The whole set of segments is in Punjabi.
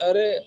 ਅਰੇ,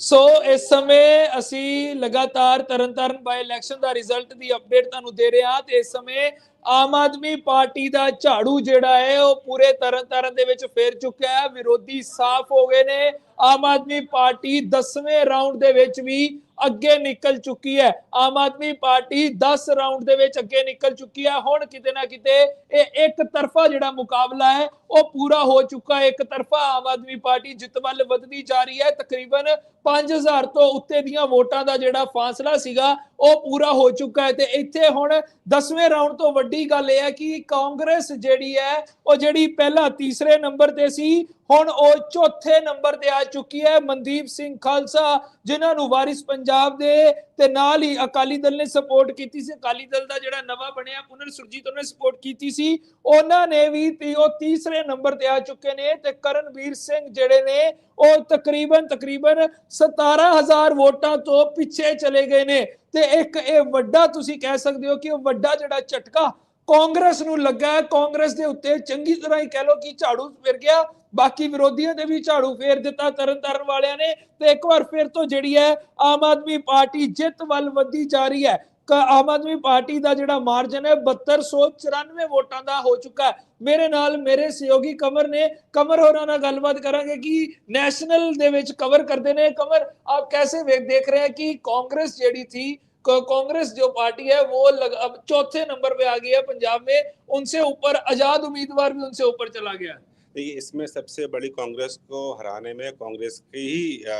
ਸੋ ਇਸ ਸਮੇਂ ਅਸੀਂ ਲਗਾਤਾਰ ਤਰਨਤਾਰਨ ਬਾਈ ਇਲੈਕਸ਼ਨ ਦਾ ਰਿਜ਼ਲਟ ਦੀ ਅਪਡੇਟ ਤੁਹਾਨੂੰ ਦੇ ਰਹੇ ਹਾਂ ਤੇ ਇਸ ਸਮੇਂ ਆਮ ਆਦਮੀ ਪਾਰਟੀ ਦਾ ਝਾੜੂ ਜਿਹੜਾ ਹੈ ਉਹ ਪੂਰੇ ਤਰਨਤਾਰਨ ਦੇ ਵਿੱਚ ਫੇਰ ਚੁੱਕਿਆ ਹੈ। ਵਿਰੋਧੀ ਸਾਫ਼ ਹੋ ਗਏ ਨੇ। ਆਮ ਆਦਮੀ ਪਾਰਟੀ 10ਵੇਂ ਰਾਉਂਡ ਦੇ ਵਿੱਚ ਵੀ ਅੱਗੇ ਨਿਕਲ ਚੁੱਕੀ ਹੈ। ਆਮ ਆਦਮੀ ਪਾਰਟੀ 10 ਰਾਉਂਡ ਦੇ ਵਿੱਚ ਅੱਗੇ ਨਿਕਲ ਚੁੱਕੀ ਹੈ। ਹੁਣ ਕਿਤੇ ਨਾ ਕਿਤੇ ਇਹ ਇੱਕ ਤਰਫਾ ਜਿਹੜਾ ਮੁਕਾਬਲਾ ਹੈ, ਉਹ ਪੂਰਾ ਹੋ ਚੁੱਕਾ ਹੈ। ਇੱਕ ਤਰਫਾ ਆਮ ਆਦਮੀ ਪਾਰਟੀ ਜਿੱਤ ਵੱਲ ਵਧਦੀ ਜਾ ਰਹੀ ਹੈ। ਤਕਰੀਬਨ 5000 ਤੋਂ ਉੱਤੇ ਦੀਆਂ ਵੋਟਾਂ ਦਾ ਜਿਹੜਾ ਫਾਸਲਾ ਸੀਗਾ, ਉਹ ਪੂਰਾ ਹੋ ਚੁੱਕਾ ਹੈ। ਤੇ ਇੱਥੇ ਹੁਣ 10ਵੇਂ ਰਾਉਂਡ ਤੋਂ ਵੱਡੀ ਗੱਲ ਇਹ ਹੈ ਕਿ ਕਾਂਗਰਸ ਜਿਹੜੀ ਹੈ, ਉਹ ਜਿਹੜੀ ਪਹਿਲਾਂ ਤੀਸਰੇ ਨੰਬਰ ਤੇ ਸੀ, ਹੁਣ ਉਹ ਚੌਥੇ ਨੰਬਰ ਤੇ ਆ ਚੁੱਕੀ ਹੈ। ਮਨਦੀਪ ਸਿੰਘ ਖਾਲਸਾ, ਜਿਨ੍ਹਾਂ ਨੂੰ ਵਾਰਿਸ ਪੰਜਾਬ ਦੇ ਤੇ ਨਾਲ ਹੀ ਅਕਾਲੀ ਦਲ ਨੇ ਸਪੋਰਟ ਕੀਤੀ ਸੀ। ਅਕਾਲੀ ਦਲ ਦਾ ਜਿਹੜਾ ਨਵਾਂ ਬਣਿਆ, ਪੁਨਰ ਸੁਰਜੀਤ ਉਹਨੇ ਸਪੋਰਟ ਕੀਤੀ ਸੀ। ਉਹਨਾਂ ਨੇ ਵੀ ਉਹ ਤੀਸਰੇ ਨੰਬਰ ਤੇ ਆ ਚੁੱਕੇ ਨੇ ਤੇ ਕਰਨਵੀਰ ਸਿੰਘ ਜਿਹੜੇ ਨੇ ਉਹ ਤਕਰੀਬਨ ਤਕਰੀਬਨ 17000 ਵੋਟਾਂ ਤੋਂ ਪਿੱਛੇ ਚਲੇ ਗਏ ਨੇ। ਤੇ ਇੱਕ ਇਹ ਵੱਡਾ ਤੁਸੀਂ ਕਹਿ ਸਕਦੇ ਹੋ ਕਿ ਉਹ ਵੱਡਾ ਜਿਹੜਾ ਝਟਕਾ ਕਾਂਗਰਸ ਨੂੰ ਲੱਗਾ ਕਾਂਗਰਸ ਦੇ ਉੱਤੇ ਚੰਗੀ ਤਰ੍ਹਾਂ ਹੀ ਕਹਿ ਲੋ ਕਿ ਝਾੜੂ ਫਿਰ ਗਿਆ। ਬਾਕੀ ਵਿਰੋਧੀਆਂ ਦੇ ਵੀ ਝਾੜੂ ਫੇਰ ਦਿੱਤਾ ਤਰਨ ਤਾਰਨ ਵਾਲਿਆਂ ਨੇ। ਤੇ ਇੱਕ ਵਾਰ ਫਿਰ ਤੋਂ ਜਿਹੜੀ ਹੈ, ਆਮ ਆਦਮੀ ਪਾਰਟੀ ਜਿੱਤ ਵੱਲ ਵਧਦੀ ਜਾ ਰਹੀ ਹੈ। ਆਮ ਆਦਮੀ ਪਾਰਟੀ ਦਾ ਜਿਹੜਾ ਮਾਰਜਨ ਹੈ 7294 ਵੋਟਾਂ ਦਾ ਹੋ ਚੁੱਕਾ ਹੈ। ਮੇਰੇ ਨਾਲ ਮੇਰੇ ਸਹਿਯੋਗੀ ਕਮਰ ਨੇ ਕਮਰ ਹੋਰਾਂ ਨਾਲ ਗੱਲਬਾਤ ਕਰਾਂਗੇ ਕਿ ਨੈਸ਼ਨਲ ਦੇ ਵਿੱਚ ਕਵਰ ਕਰਦੇ ਨੇ ਕਮਰ ਆਪ कैसे वे- देख रहे हैं कि कांग्रेस जेडी थी क- कांग्रेस जो पार्टी है वो लग, अब चौथे नंबर पे आ गई है पंजाब में उनसे ऊपर आजाद उम्मीदवार भी उनसे ऊपर चला गया देखिए इसमें सबसे बड़ी कांग्रेस को हराने में कांग्रेस की ही अ,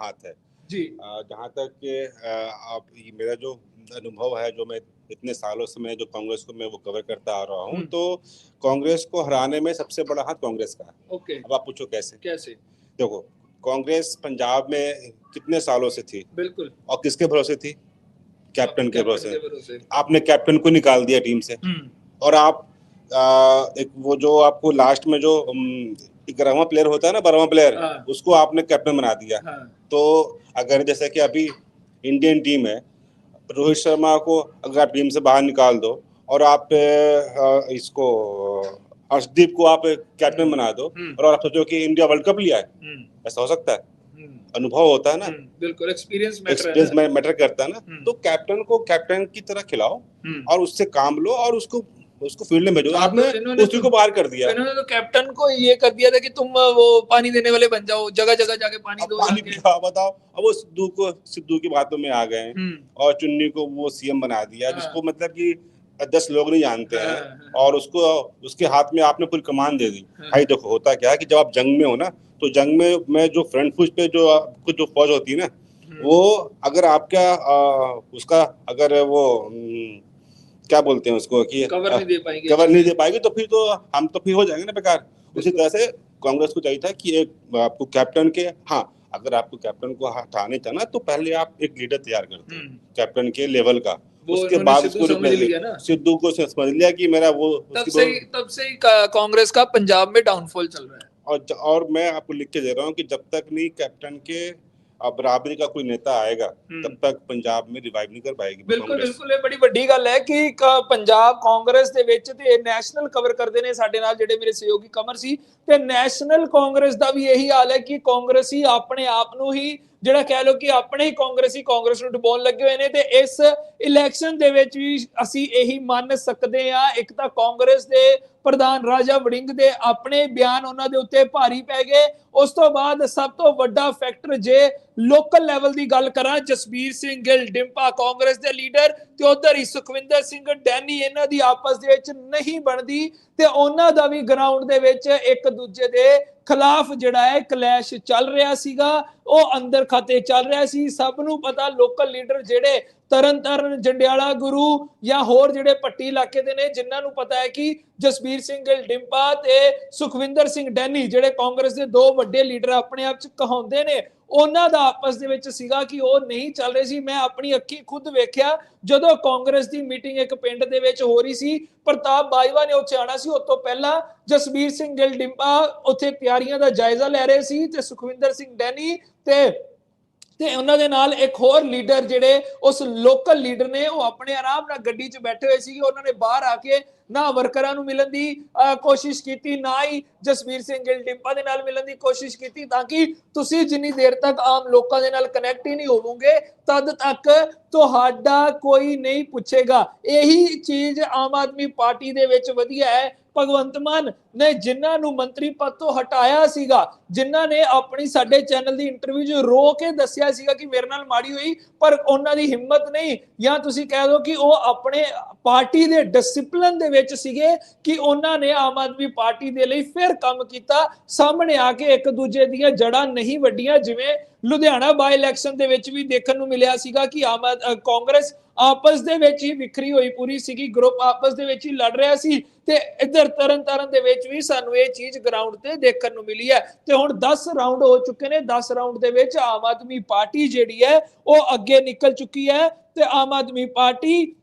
हाथ है जी अ, जहाँ तक कि अ, आप ये मेरा जो अनुभव है जो मैं इतने सालों से मैं जो कांग्रेस को मैं वो कवर करता आ रहा हूँ हम्म। तो कांग्रेस को हराने में सबसे बड़ा हाथ कांग्रेस का है। ओके। अब आप पूछो कैसे? कैसे? देखो कांग्रेस पंजाब में कितने सालों से थी? बिल्कुल। और किसके भरोसे थी? कैप्टन के भरोसे। भरोसे। आपने कैप्टन को निकाल दिया टीम से। हम्म, और आप आ, एक वो जो आपको लास्ट में जो ग्यारहवा प्लेयर होता है ना बारहवा प्लेयर हाँ। उसको आपने कैप्टन बना दिया। हाँ, तो अगर जैसे कि अभी इंडियन टीम है रोहित शर्मा को अगर आप टीम से बाहर निकाल दो और आप इसको हर्षदीप को आप कैप्टन बना दो हम्म। और आप सोचो कि इंडिया वर्ल्ड कप लिया है। हम्म, ऐसा हो सकता है। हम्म, अनुभव होता है ना। बिल्कुल एक्सपीरियंस मैटर एक्सपीरियंस मैटर करता है ना। तो कैप्टन को कैप्टन की तरह खिलाओ। और उससे काम लो और उसको उसको फ़ील्ड में भेजो तो आपने इन्होंने उसी तो- को बाहर कर दिया इन्होंने तो कैप्टन को ये कर दिया था कि तुम वो पानी देने वाले बन जाओ जगह जगह जाके पानी दो पानी। पिलाओ बताओ अब वो सिद्धू को सिद्धू की बातों में आ गए हम्म, और चुन्नी को वो सीएम बना दिया हाँ। जिसको मतलब कि दस लोग नहीं जानते हाँ, हैं हाँ। और उसको उसके हाथ में आपने पूरी कमान दे दी। भाई देखो होता क्या है कि जब आप जंग में हो ना तो जंग में में जो फ्रंट फुज पे जो आपको जो फौज होती है ना हम्म। वो अगर आपका आ, उसका अगर वो हम्म, क्या बोलते हैं उसको कि कवर नहीं दे पाएँगे। कवर नहीं दे पाएगी तो फिर तो हम तो फिर हो जाएँगे ना बेकार। उसी तरह से कांग्रेस को चाहिए था कि एक आपको कैप्टन के हाँ अगर आपको कैप्टन को हटाने था ना तो पहले आप एक लीडर तैयार करते हम्म, कैप्टन के लेवल का। उसके बाद उसको सिद्धू को समझ लिया कि मेरा वो तब से तब से कांग्रेस का पंजाब में डाउनफॉल चल रहा है। और और मैं आपको लिख के दे रहा हूँ कि जब तक नहीं कैप्टन के अ, बराबरी का कोई नेता आएगा हम्म। तब तक पंजाब में रिवाइव नहीं कर पाएगी ਬਿਲਕੁਲ कांग्रेस ਬਿਲਕੁਲ ਇਹ ਬੜੀ ਵੱਡੀ ਗੱਲ ਹੈ ਕਿ ਕ- ਪੰਜਾਬ ਕਾਂਗਰਸ ਦੇ ਵਿੱਚ ਤੇ ਨੈਸ਼ਨਲ ਕਵਰ ਕਰਦੇ ਨੇ ਸਾਡੇ ਨਾਲ ਜਿਹੜੇ ਮੇਰੇ ਸਹਿਯੋਗੀ ਕਮਰ ਸੀ ਤੇ ਨੈਸ਼ਨਲ ਕਾਂਗਰਸ ਦਾ ਵੀ ਇਹੀ ਹਾਲ ਹੈ ਕਿ ਕਾਂਗਰਸੀ ਆਪਣੇ ਆਪ ਨੂੰ ਹੀ, ਜਿਹੜਾ ਕਹਿ ਲੋ ਕਿ ਆਪਣੇ ਹੀ ਕਾਂਗਰਸੀ, ਕਾਂਗਰਸ ਨੂੰ ਡੁਬੋਣ ਲੱਗੇ ਹੋਏ ਨੇ ਤੇ ਇਸ ਇਲੈਕਸ਼ਨ ਦੇ ਵਿੱਚ ਵੀ ਅਸੀਂ ਇਹੀ ਮੰਨ ਸਕਦੇ ਆ ਇੱਕ ਤਾਂ ਕਾਂਗਰਸ ਦੇ ਪ੍ਰਧਾਨ ਰਾਜਾ ਵੜਿੰਗ ਦੇ ਆਪਣੇ ਬਿਆਨ ਉਹਨਾਂ ਦੇ ਉੱਤੇ ਭਾਰੀ ਪੈ ਗਏ। ਉਸ ਤੋਂ ਬਾਅਦ ਸਭ ਤੋਂ ਵੱਡਾ ਫੈਕਟਰ ਜੇ ਲੋਕਲ ਲੈਵਲ ਦੀ ਗੱਲ ਕਰਾਂ, ਜਸਬੀਰ ਸਿੰਘ ਗਿੱਲ, ਡਿੰਪਾ ਕਾਂਗਰਸ ਦੇ ਲੀਡਰ ਤੇ ਉਧਰ ਹੀ ਸੁਖਵਿੰਦਰ ਸਿੰਘ ਡੈਨੀ, ਇਹਨਾਂ ਦੀ ਆਪਸ ਦੇ ਵਿੱਚ ਨਹੀਂ ਬਣਦੀ ਤੇ ਉਹਨਾਂ ਦਾ ਵੀ ਗਰਾਊਂਡ ਦੇ ਵਿੱਚ ਇੱਕ ਦੂਜੇ ਦੇ ਖਿਲਾਫ ਜਿਹੜਾ ਹੈ ਕਲੈਸ਼ ਚੱਲ ਰਿਹਾ ਸੀਗਾ, ਉਹ ਅੰਦਰ ਖਾਤੇ ਚੱਲ ਰਿਹਾ ਸੀ। ਸਭ ਨੂੰ ਪਤਾ ਲੋਕਲ ਲੀਡਰ ਜਿਹੜੇ ਤਰਨਤਾਰਨ, ਜੰਡਿਆਲਾ ਗੁਰੂ ਜਾਂ ਹੋਰ ਜਿਹੜੇ ਪੱਟੀ ਇਲਾਕੇ ਦੇ ਨੇ, ਜਿਨ੍ਹਾਂ ਨੂੰ ਪਤਾ ਹੈ ਕਿ ਜਸਬੀਰ ਸਿੰਘ ਗਿੱਲ ਡਿੰਪਾ ਤੇ ਸੁਖਵਿੰਦਰ ਸਿੰਘ ਡੈਨੀ ਜਿਹੜੇ ਕਾਂਗਰਸ ਦੇ ਦੋ ਵੱਡੇ ਲੀਡਰ ਆਪਣੇ ਆਪ ਚ ਕਹਾਉਂਦੇ ਨੇ ਉਹਨਾਂ ਦਾ ਆਪਸ ਦੇ ਵਿੱਚ ਸੀਗਾ ਕਿ ਉਹ ਨਹੀਂ ਚੱਲ ਰਹੇ ਸੀ। ਮੈਂ ਆਪਣੀ ਅੱਖੀ ਖੁਦ ਵੇਖਿਆ, ਜਦੋਂ ਕਾਂਗਰਸ ਦੀ ਮੀਟਿੰਗ ਇੱਕ ਪਿੰਡ ਦੇ ਵਿੱਚ ਹੋ ਰਹੀ ਸੀ, ਪ੍ਰਤਾਪ ਬਾਜਵਾ ਨੇ ਉੱਥੇ ਆਣਾ ਸੀ। ਉਸ ਤੋਂ ਪਹਿਲਾਂ ਜਸਬੀਰ ਸਿੰਘ ਗਿੱਲ ਡਿੰਪਾ ਉੱਥੇ ਤਿਆਰੀਆਂ ਦਾ ਜਾਇਜ਼ਾ ਲੈ ਰਹੇ ਸੀ ਤੇ ਸੁਖਵਿੰਦਰ ਸਿੰਘ ਡੈਨੀ ਤੇ ਤੇ ਉਹਨਾਂ ਦੇ ਨਾਲ ਇੱਕ ਹੋਰ ਲੀਡਰ ਜਿਹੜੇ ਉਸ ਲੋਕਲ ਲੀਡਰ ਨੇ, ਉਹ ਆਪਣੇ ਆਰਾਮ ਨਾਲ ਗੱਡੀ 'ਚ ਬੈਠੇ ਹੋਏ ਸੀਗੇ। ਉਹਨਾਂ ਨੇ ਬਾਹਰ ਆ ਕੇ ਨਾ ਵਰਕਰਾਂ ਨੂੰ ਮਿਲਣ ਦੀ ਕੋਸ਼ਿਸ਼ ਕੀਤੀ, ਨਾ ਹੀ ਜਸਵੀਰ ਸਿੰਘ ਗਿੱਲ ਡਿੰਪਾ ਦੇ ਨਾਲ ਮਿਲਣ ਦੀ ਕੋਸ਼ਿਸ਼ ਕੀਤੀ ਤਾਂ ਕਿ ਤੁਸੀਂ ਜਿੰਨੀ ਦੇਰ ਤੱਕ ਆਮ ਲੋਕਾਂ ਦੇ ਨਾਲ ਕਨੈਕਟ ਹੀ ਨਹੀਂ ਹੋਵੋਗੇ, ਤਦ ਤੱਕ ਤੁਹਾਡਾ ਕੋਈ ਨਹੀਂ ਪੁੱਛੇਗਾ। ਇਹੀ ਚੀਜ਼ ਆਮ ਆਦਮੀ ਪਾਰਟੀ ਦੇ ਵਿੱਚ ਵਧੀਆ ਹੈ। ਭਗਵੰਤ ਮਾਨ ਨੇ ਜਿਨ੍ਹਾਂ ਨੂੰ ਮੰਤਰੀ ਪਦ ਤੋਂ ਹਟਾਇਆ ਸੀਗਾ, ਜਿਨ੍ਹਾਂ ਨੇ ਆਪਣੀ ਸਾਡੇ ਚੈਨਲ ਦੀ ਇੰਟਰਵਿਊ 'ਚ ਰੋ ਕੇ ਦੱਸਿਆ ਸੀਗਾ ਕਿ ਮੇਰੇ ਨਾਲ ਮਾੜੀ ਹੋਈ, ਪਰ ਉਹਨਾਂ ਦੀ ਹਿੰਮਤ ਨਹੀਂ। ਜਾਂ ਤੁਸੀਂ ਕਹਿ ਦਿਓ ਕਿ ਉਹ ਆਪਣੇ ਪਾਰਟੀ ਦੇ ਡਿਸਪਲਿਨ ਦੇ ਵਿੱਚ ਸੀਗੇ ਕਿ ਉਹਨਾਂ ਨੇ ਆਮ ਆਦਮੀ ਪਾਰਟੀ ਦੇ ਲਈ ਫਿਰ ਕੰਮ ਕੀਤਾ। ਸਾਹਮਣੇ ਆ ਕੇ ਇੱਕ ਦੂਜੇ ਦੀਆਂ ਜੜਾਂ ਨਹੀਂ ਵੱਡੀਆਂ, ਜਿਵੇਂ ਲੁਧਿਆਣਾ ਬਾਈ ਇਲੈਕਸ਼ਨ ਦੇ ਵਿੱਚ ਵੀ ਦੇਖਣ ਨੂੰ ਮਿਲਿਆ ਸੀਗਾ ਕਿ ਆਮ ਕਾਂਗਰਸ ਆਪਸ ਦੇ ਵਿੱਚ ਹੀ ਵਿਖਰੀ ਹੋਈ ਪੂਰੀ ਸੀਗੀ ਗਰੁੱਪ ਆਪਸ ਦੇ ਵਿੱਚ ਹੀ ਲੜ ਰਿਹਾ ਸੀ ਤੇ ਇੱਧਰ ਤਰਨ ਤਾਰਨ ਦੇ ਵਿੱਚ ਵੀ ਸਾਨੂੰ ਇਹ ਚੀਜ਼ ਗਰਾਊਂਡ ਤੇ ਦੇਖਣ ਨੂੰ ਮਿਲੀ ਹੈ। ਤੇ ਹੁਣ 10 ਰਾਉਂਡ ਹੋ ਚੁੱਕੇ ਨੇ 10 ਰਾਉਂਡ ਦੇ ਵਿੱਚ ਆਮ ਆਦਮੀ ਪਾਰਟੀ ਜਿਹੜੀ ਹੈ, ਉਹ ਅੱਗੇ ਨਿਕਲ ਚੁੱਕੀ ਹੈ ਤੇ ਆਮ ਆਦਮੀ ਪਾਰਟੀ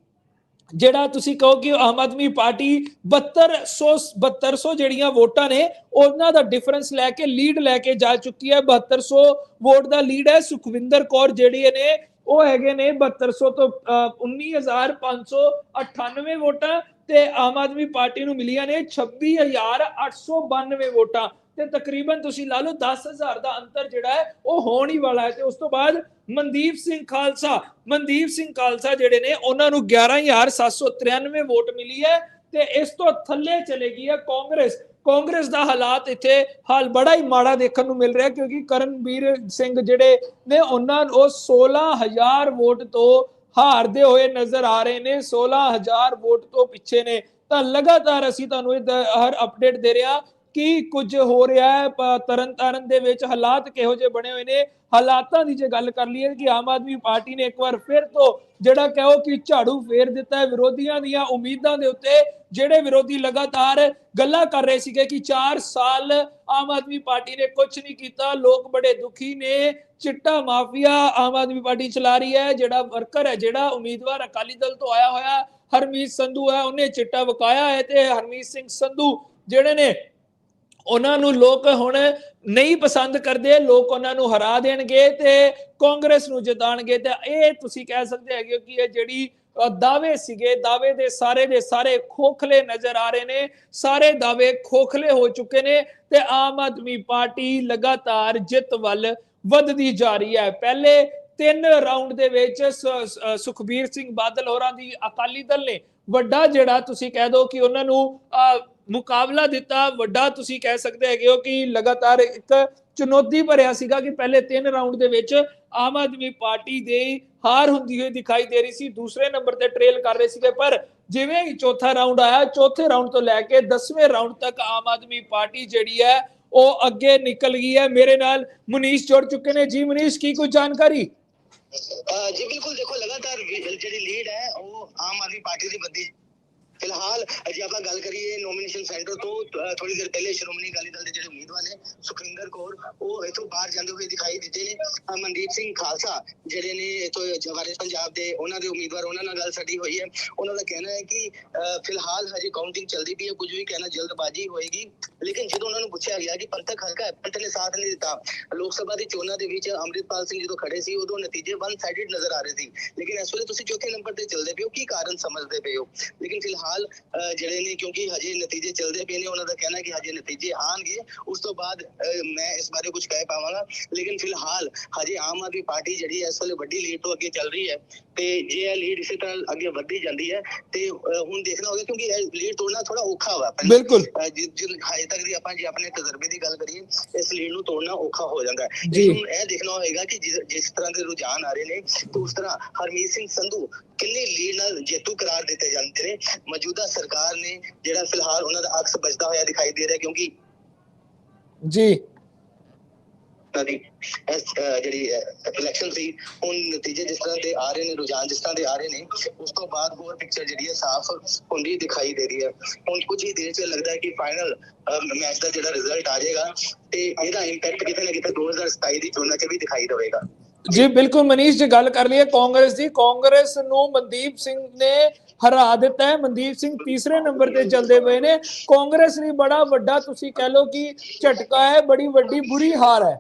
ਜਿਹੜਾ ਤੁਸੀਂ ਕਹੋ ਕਿ ਆਮ ਆਦਮੀ ਪਾਰਟੀ 7200 7200 ਜਿਹੜੀਆਂ ਵੋਟਾਂ ਨੇ ਉਹਨਾਂ ਦਾ ਡਿਫਰੈਂਸ ਲੈ ਕੇ ਲੀਡ ਲੈ ਕੇ ਜਾ ਚੁੱਕੀ ਹੈ। 7200 ਵੋਟ ਦਾ ਲੀਡ ਹੈ। ਸੁਖਵਿੰਦਰ ਕੌਰ ਜਿਹੜੀ ਨੇ ਉਹ ਹੈਗੇ ਨੇ 7200 ਤੋਂ ਅਹ, 19598 ਵੋਟਾਂ ਤੇ ਆਮ ਆਦਮੀ ਪਾਰਟੀ ਨੂੰ ਮਿਲੀਆਂ ਨੇ 26892 ਵੋਟਾਂ। ਤੇ ਤਕਰੀਬਨ ਤੁਸੀਂ ਲਾ ਲਓ 10000 ਦਾ ਅੰਤਰ ਜਿਹੜਾ ਹੈ, ਉਹ ਹੋਣ ਹੀ ਵਾਲਾ ਹੈ। ਤੇ ਉਸ ਤੋਂ ਬਾਅਦ ਮਨਦੀਪ ਸਿੰਘ ਖਾਲਸਾ, ਮਨਦੀਪ ਸਿੰਘ ਖਾਲਸਾ ਜਿਹੜੇ ਨੇ, ਉਹਨਾਂ ਨੂੰ 11793 ਵੋਟ ਮਿਲੀ ਹੈ ਤੇ ਇਸ ਤੋਂ ਥੱਲੇ ਚਲੇ ਗਈ ਹੈ ਕਾਂਗਰਸ। ਕਾਂਗਰਸ ਦਾ ਹਾਲਾਤ ਇੱਥੇ ਹਾਲ ਬੜਾ ਹੀ ਮਾੜਾ ਦੇਖਣ ਨੂੰ ਮਿਲ ਰਿਹਾ, ਕਿਉਂਕਿ ਕਰਨਵੀਰ ਸਿੰਘ ਜਿਹੜੇ ਨੇ, ਉਹਨਾਂ ਨੂੰ ਉਹ 16000 ਵੋਟ ਤੋਂ ਹਾਰਦੇ ਹੋਏ ਨਜ਼ਰ ਆ ਰਹੇ ਨੇ 16000 ਵੋਟ ਤੋਂ ਪਿੱਛੇ ਨੇ। ਤਾਂ ਲਗਾਤਾਰ ਅਸੀਂ ਤੁਹਾਨੂੰ ਇਹ ਹਰ ਅਪਡੇਟ ਦੇ ਰਿਹਾ ਕੀ ਕੁਝ ਹੋ ਰਿਹਾ ਹੈ? ਪ- ਤਰਨ ਤਾਰਨ ਦੇ ਵਿੱਚ ਹਾਲਾਤ ਕਿਹੋ ਜਿਹੇ ਬਣੇ ਹੋਏ ਨੇ? ਹਾਲਾਤਾਂ ਦੀ ਜੇ ਗੱਲ ਕਰ ਲਈਏ ਕਿ ਆਮ ਆਦਮੀ ਪਾਰਟੀ ਨੇ ਇੱਕ ਵਾਰ ਫਿਰ ਤੋਂ ਜਿਹੜਾ ਕਹੋ ਕਿ ਝਾੜੂ ਫੇਰ ਦਿੱਤਾ ਹੈ। ਵਿਰੋਧੀਆਂ ਦੀਆਂ ਉਮੀਦਾਂ ਦੇ ਉੱਤੇ ਜਿਹੜੇ ਵਿਰੋਧੀ ਲਗਾਤਾਰ ਗੱਲਾਂ ਕਰ ਰਹੇ ਸੀਗੇ ਕਿ 4 ਸਾਲ ਆਮ ਆਦਮੀ ਪਾਰਟੀ ਨੇ ਕੁਝ ਨਹੀਂ ਕੀਤਾ। ਲੋਕ ਬੜੇ ਦੁਖੀ ਨੇ। ਚਿੱਟਾ ਮਾਫੀਆ ਆਮ ਆਦਮੀ ਪਾਰਟੀ ਚਲਾ ਰਹੀ ਹੈ। ਜਿਹੜਾ ਵਰਕਰ ਹੈ, ਜਿਹੜਾ ਉਮੀਦਵਾਰ ਅਕਾਲੀ ਦਲ ਤੋਂ ਆਇਆ ਹੋਇਆ ਹਰਮੀਤ ਸੰਧੂ ਹੈ, ਉਹਨੇ ਚਿੱਟਾ ਵਕਾਇਆ ਹੈ ਤੇ ਹਰਮੀਤ ਸਿੰਘ ਸੰਧੂ ਜਿਹੜੇ ਨੇ ਉਹਨਾਂ ਨੂੰ ਲੋਕ ਹੁਣ ਨਹੀਂ ਪਸੰਦ ਕਰਦੇ ਲੋਕ ਉਹਨਾਂ ਨੂੰ ਹਰਾ ਦੇਣਗੇ ਤੇ ਕਾਂਗਰਸ ਨੂੰ ਜਿਤਾਣਗੇ। ਤੇ ਇਹ ਤੁਸੀਂ ਕਹਿ ਸਕਦੇ ਹੈਗੇ ਹੋ ਕਿ ਇਹ ਜਿਹੜੀ ਦਾਅਵੇ ਸੀਗੇ ਦਾਅਵੇ ਦੇ ਸਾਰੇ ਦੇ ਸਾਰੇ ਖੋਖਲੇ ਨਜ਼ਰ ਆ ਰਹੇ ਨੇ। ਸਾਰੇ ਦਾਅਵੇ ਖੋਖਲੇ ਹੋ ਚੁੱਕੇ ਨੇ ਤੇ ਆਮ ਆਦਮੀ ਪਾਰਟੀ ਲਗਾਤਾਰ ਜਿੱਤ ਵੱਲ ਵੱਧਦੀ ਜਾ ਰਹੀ ਹੈ। ਪਹਿਲੇ ਤਿੰਨ ਰਾਉਂਡ ਦੇ ਵਿੱਚ ਸੁਖਬੀਰ ਸਿੰਘ ਬਾਦਲ ਹੋਰਾਂ ਦੀ ਅਕਾਲੀ ਦਲ ਨੇ ਵੱਡਾ ਜਿਹੜਾ ਤੁਸੀਂ ਕਹਿ ਦਿਓ ਕਿ ਉਹਨਾਂ ਨੂੰ ਅ, ਮੁਕਾਬਲਾ ਦਿੱਤਾ। ਵੱਡਾ ਤੁਸੀਂ ਕਹਿ ਸਕਦੇ ਹੈਗੇ ਹੋ ਕਿ ਲਗਾਤਾਰ ਇੱਕ ਚੁਣੌਤੀ ਭਰਿਆ ਸੀਗਾ ਕਿ ਪਹਿਲੇ ਤਿੰਨ ਰਾਉਂਡ ਦੇ ਵਿੱਚ ਆਮ ਆਦਮੀ ਪਾਰਟੀ ਦੇ ਹਾਰ ਹੁੰਦੀ ਹੋਈ ਦਿਖਾਈ ਦੇ ਰਹੀ ਸੀ। ਦੂਸਰੇ ਨੰਬਰ ਤੇ ਟ੍ਰੇਲ ਕਰ ਰਹੇ ਸੀਗੇ। ਪਰ ਜਿਵੇਂ ਹੀ ਚੌਥਾ ਰਾਉਂਡ ਆਇਆ, ਚੌਥੇ ਰਾਉਂਡ ਤੋਂ ਲੈ ਕੇ 10ਵੇਂ ਰਾਉਂਡ ਤੱਕ ਆਮ ਆਦਮੀ ਪਾਰਟੀ ਜਿਹੜੀ ਹੈ, ਉਹ ਅੱਗੇ ਨਿਕਲ ਗਈ ਹੈ। ਮੇਰੇ ਨਾਲ ਮਨੀਸ਼ ਜੁੜ ਚੁੱਕੇ ਨੇ। ਜੀ ਮਨੀਸ਼, ਕੀ ਕੋਈ ਜਾਣਕਾਰੀ? ਜੀ ਬਿਲਕੁਲ, ਦੇਖੋ ਲਗਾਤਾਰ ਜਿਹੜੀ ਲੀਡ ਹੈ, ਉਹ ਆਮ ਆਦਮੀ ਪਾਰਟੀ ਦੀ ਵੱਧਦੀ ਫਿਲਹਾਲ ਜੇ ਆਪਾਂ ਗੱਲ ਕਰੀਏ ਨੋਮੀਨੇਸ਼ਨ ਸੈਂਟਰ ਤੋਂ ਥੋੜੀ ਦੇਰ ਪਹਿਲੇ ਸ਼੍ਰੋਮਣੀ ਅਕਾਲੀ ਦਲ ਦੇ ਜਿਹੜੇ ਉਮੀਦਵਾਰ ਨੇ, ਸੁਖਿੰਦਰ ਕੌਰ, ਉਹ ਇਥੋਂ ਬਾਹਰ ਜਾਂਦੇ ਹੋਏ ਦਿਖਾਈ ਦਿੱਤੇ ਨੇ। ਮਨਦੀਪ ਸਿੰਘ ਖਾਲਸਾ ਜਿਹੜੇ ਨੇ ਇਥੋਂ ਜਵਾਰੇ ਪੰਜਾਬ ਦੇ ਉਹਨਾਂ ਦੇ ਉਮੀਦਵਾਰ, ਉਹਨਾਂ ਨਾਲ ਗੱਲ ਸਾਡੀ ਹੋਈ ਹੈ। ਉਹਨਾਂ ਦਾ ਕਹਿਣਾ ਹੈ ਕਿ ਫਿਲਹਾਲ ਹਜੇ ਕਾਊਂਟਿੰਗ ਚੱਲਦੀ ਪਈ ਹੈ, ਕੁਝ ਵੀ ਕਹਿਣਾ ਜਲਦਬਾਜ਼ੀ ਹੋਏਗੀ। ਲੇਕਿਨ ਜਦੋਂ ਉਹਨਾਂ ਨੂੰ ਪੁੱਛਿਆ ਗਿਆ ਕਿ ਪੰਥਕ ਹਲਕਾ ਪੰਥ ਨੇ ਸਾਥ ਨਹੀਂ ਦਿੱਤਾ, ਲੋਕ ਸਭਾ ਦੀ ਚੋਣਾਂ ਦੇ ਵਿੱਚ ਅੰਮ੍ਰਿਤਪਾਲ ਸਿੰਘ ਜਦੋਂ ਖੜੇ ਸੀ, ਉਦੋਂ ਨਤੀਜੇ ਵਨ ਸਾਈਡਡ ਨਜ਼ਰ ਆ ਰਹੇ ਸੀ। ਲੇਕਿਨ ਇਸ ਵੇਲੇ ਤੁਸੀਂ ਚੌਥੇ ਨੰਬਰ ਤੇ ਚੱਲਦੇ ਪਏ ਹੋ, ਕੀ ਕਾਰਨ ਸਮਝਦੇ ਪਏ ਹੋ? ਲੇਕਿਨ ਫਿਲਹਾਲ ਅਹ, ਜਿਹੜੇ ਨੇ ਕਿਉਂਕਿ ਹਜੇ ਨਤੀਜੇ ਚੱਲਦੇ ਪਏ ਨੇ ਉਹਨਾਂ ਦਾ ਕਹਿਣਾ ਕਿ ਹਜੇ ਨਤੀਜੇ ਆਣਗੇ ਉਸ ਤੋਂ ਬਾਅਦ ਮੈਂ ਇਸ ਬਾਰੇ ਕੁਝ ਕਹਿ ਪਾਵਾਂਗਾ। ਲੇਕਿਨ ਫਿਲਹਾਲ ਹਜੇ ਆਮ ਆਦਮੀ ਪਾਰਟੀ ਜਿਹੜੀ ਇਸ ਵੇਲੇ ਵੱਡੀ ਲੀਡ ਤੋਂ ਅੱਗੇ ਚੱਲ ਰਹੀ ਹੈ। ਤੇ ਜੇ ਇਹ ਲੀਡ ਇਸੇ ਤਰ੍ਹਾਂ ਅੱਗੇ ਵੱਧਦੀ ਜਾਂਦੀ ਹੈ ਤੇ ਹੁਣ ਦੇਖਣਾ ਹੋਗਾ ਕਿਉਂਕਿ ਇਹ ਲੀਡ ਤੋੜਨਾ ਥੋੜਾ ਔਖਾ ਪਹਿਲਾਂ ਬਿਲਕੁਲ। ਹਜੇ ਤੱਕ ਦੀ ਆਪਾਂ ਜੇ ਆਪਣੇ ਤਜਰਬੇ ਦੀ ਗੱਲ ਕਰੀਏ ਇਸ ਲੀਡ ਨੂੰ ਤੋੜਨਾ ਔਖਾ ਹੋ ਜਾਂਦਾ ਹੈ। ਇਹ ਦੇਖਣਾ ਹੋਏਗਾ ਕਿ ਜਿਸ ਤਰ੍ਹਾਂ ਦੇ ਰੁਝਾਨ ਆ ਰਹੇ ਨੇ ਉਸ ਤਰ੍ਹਾਂ ਹਰਮੀਤ ਸਿੰਘ ਸੰਧੂ ਕਿੰਨੀ ਲੀਡ ਨਾਲ ਜੇਤੂ ਕਰਾਰ ਦਿੱਤੇ ਜਾਂਦੇ ਨੇ? ਮੌਜੂਦਾ ਸਰਕਾਰ ਨੇ ਜਿਹੜਾ ਫਿਲਹਾਲ ਉਹਨਾਂ ਦਾ ਅਕਸ ਬਚਦਾ ਹੋਇਆ ਦਿਖਾਈ ਦੇ ਰਿਹਾ ਕਿਉਂਕਿ ਜੀ। ਦੀ ਜਿਹੜੀ ਇਲੈਕਸ਼ਨ ਸੀ ਹੁਣ ਨਤੀਜੇ ਜਿਸ ਤਰ੍ਹਾਂ ਦੇ ਆ ਰਹੇ ਨੇ ਰੁਝਾਨ ਜਿਸ ਤਰ੍ਹਾਂ ਦੇ ਆ ਰਹੇ ਨੇ ਉਸ ਤੋਂ ਬਾਅਦ ਹੋਰ ਪਿਕਚਰ ਜਿਹੜੀ ਹੈ ਸਾਫ਼ ਹੁੰਦੀ ਦਿਖਾਈ ਦੇ ਰਹੀ ਹੈ। ਹੁਣ ਕੁਝ ਹੀ ਦੇਰ ਚ ਲੱਗਦਾ ਹੈ ਕਿ ਫਾਈਨਲ ਮੈਚ ਦਾ ਜਿਹੜਾ ਰਿਜ਼ਲਟ ਆ ਜਾਏਗਾ ਤੇ ਇਹਦਾ ਇੰਪੈਕਟ ਕਿਤੇ ਨਾ ਕਿਤੇ 2027 ਦੀ ਚੋਣਾਂ 'ਚ ਵੀ ਦਿਖਾਈ ਦੇਵੇਗਾ। ਜੀ ਬਿਲਕੁਲ ਮਨੀਸ਼ ਜੀ ਗੱਲ ਕਰ ਲਈਏ ਕਾਂਗਰਸ ਦੀ। ਕਾਂਗਰਸ ਨੂੰ ਮਨਦੀਪ ਸਿੰਘ ਨੇ ਹਰਾ ਦਿੱਤਾ ਹੈ। ਮਨਦੀਪ ਸਿੰਘ ਤੀਸਰੇ ਨੰਬਰ ਤੇ ਚੱਲਦੇ ਪਏ ਨੇ। ਕਾਂਗਰਸ ਲਈ ਬੜਾ ਵੱਡਾ, ਤੁਸੀਂ ਕਹਿ ਲਓ ਕਿ ਝਟਕਾ ਹੈ। ਬੜੀ ਵੱਡੀ ਬੁਰੀ ਹਾਰ ਹੈ।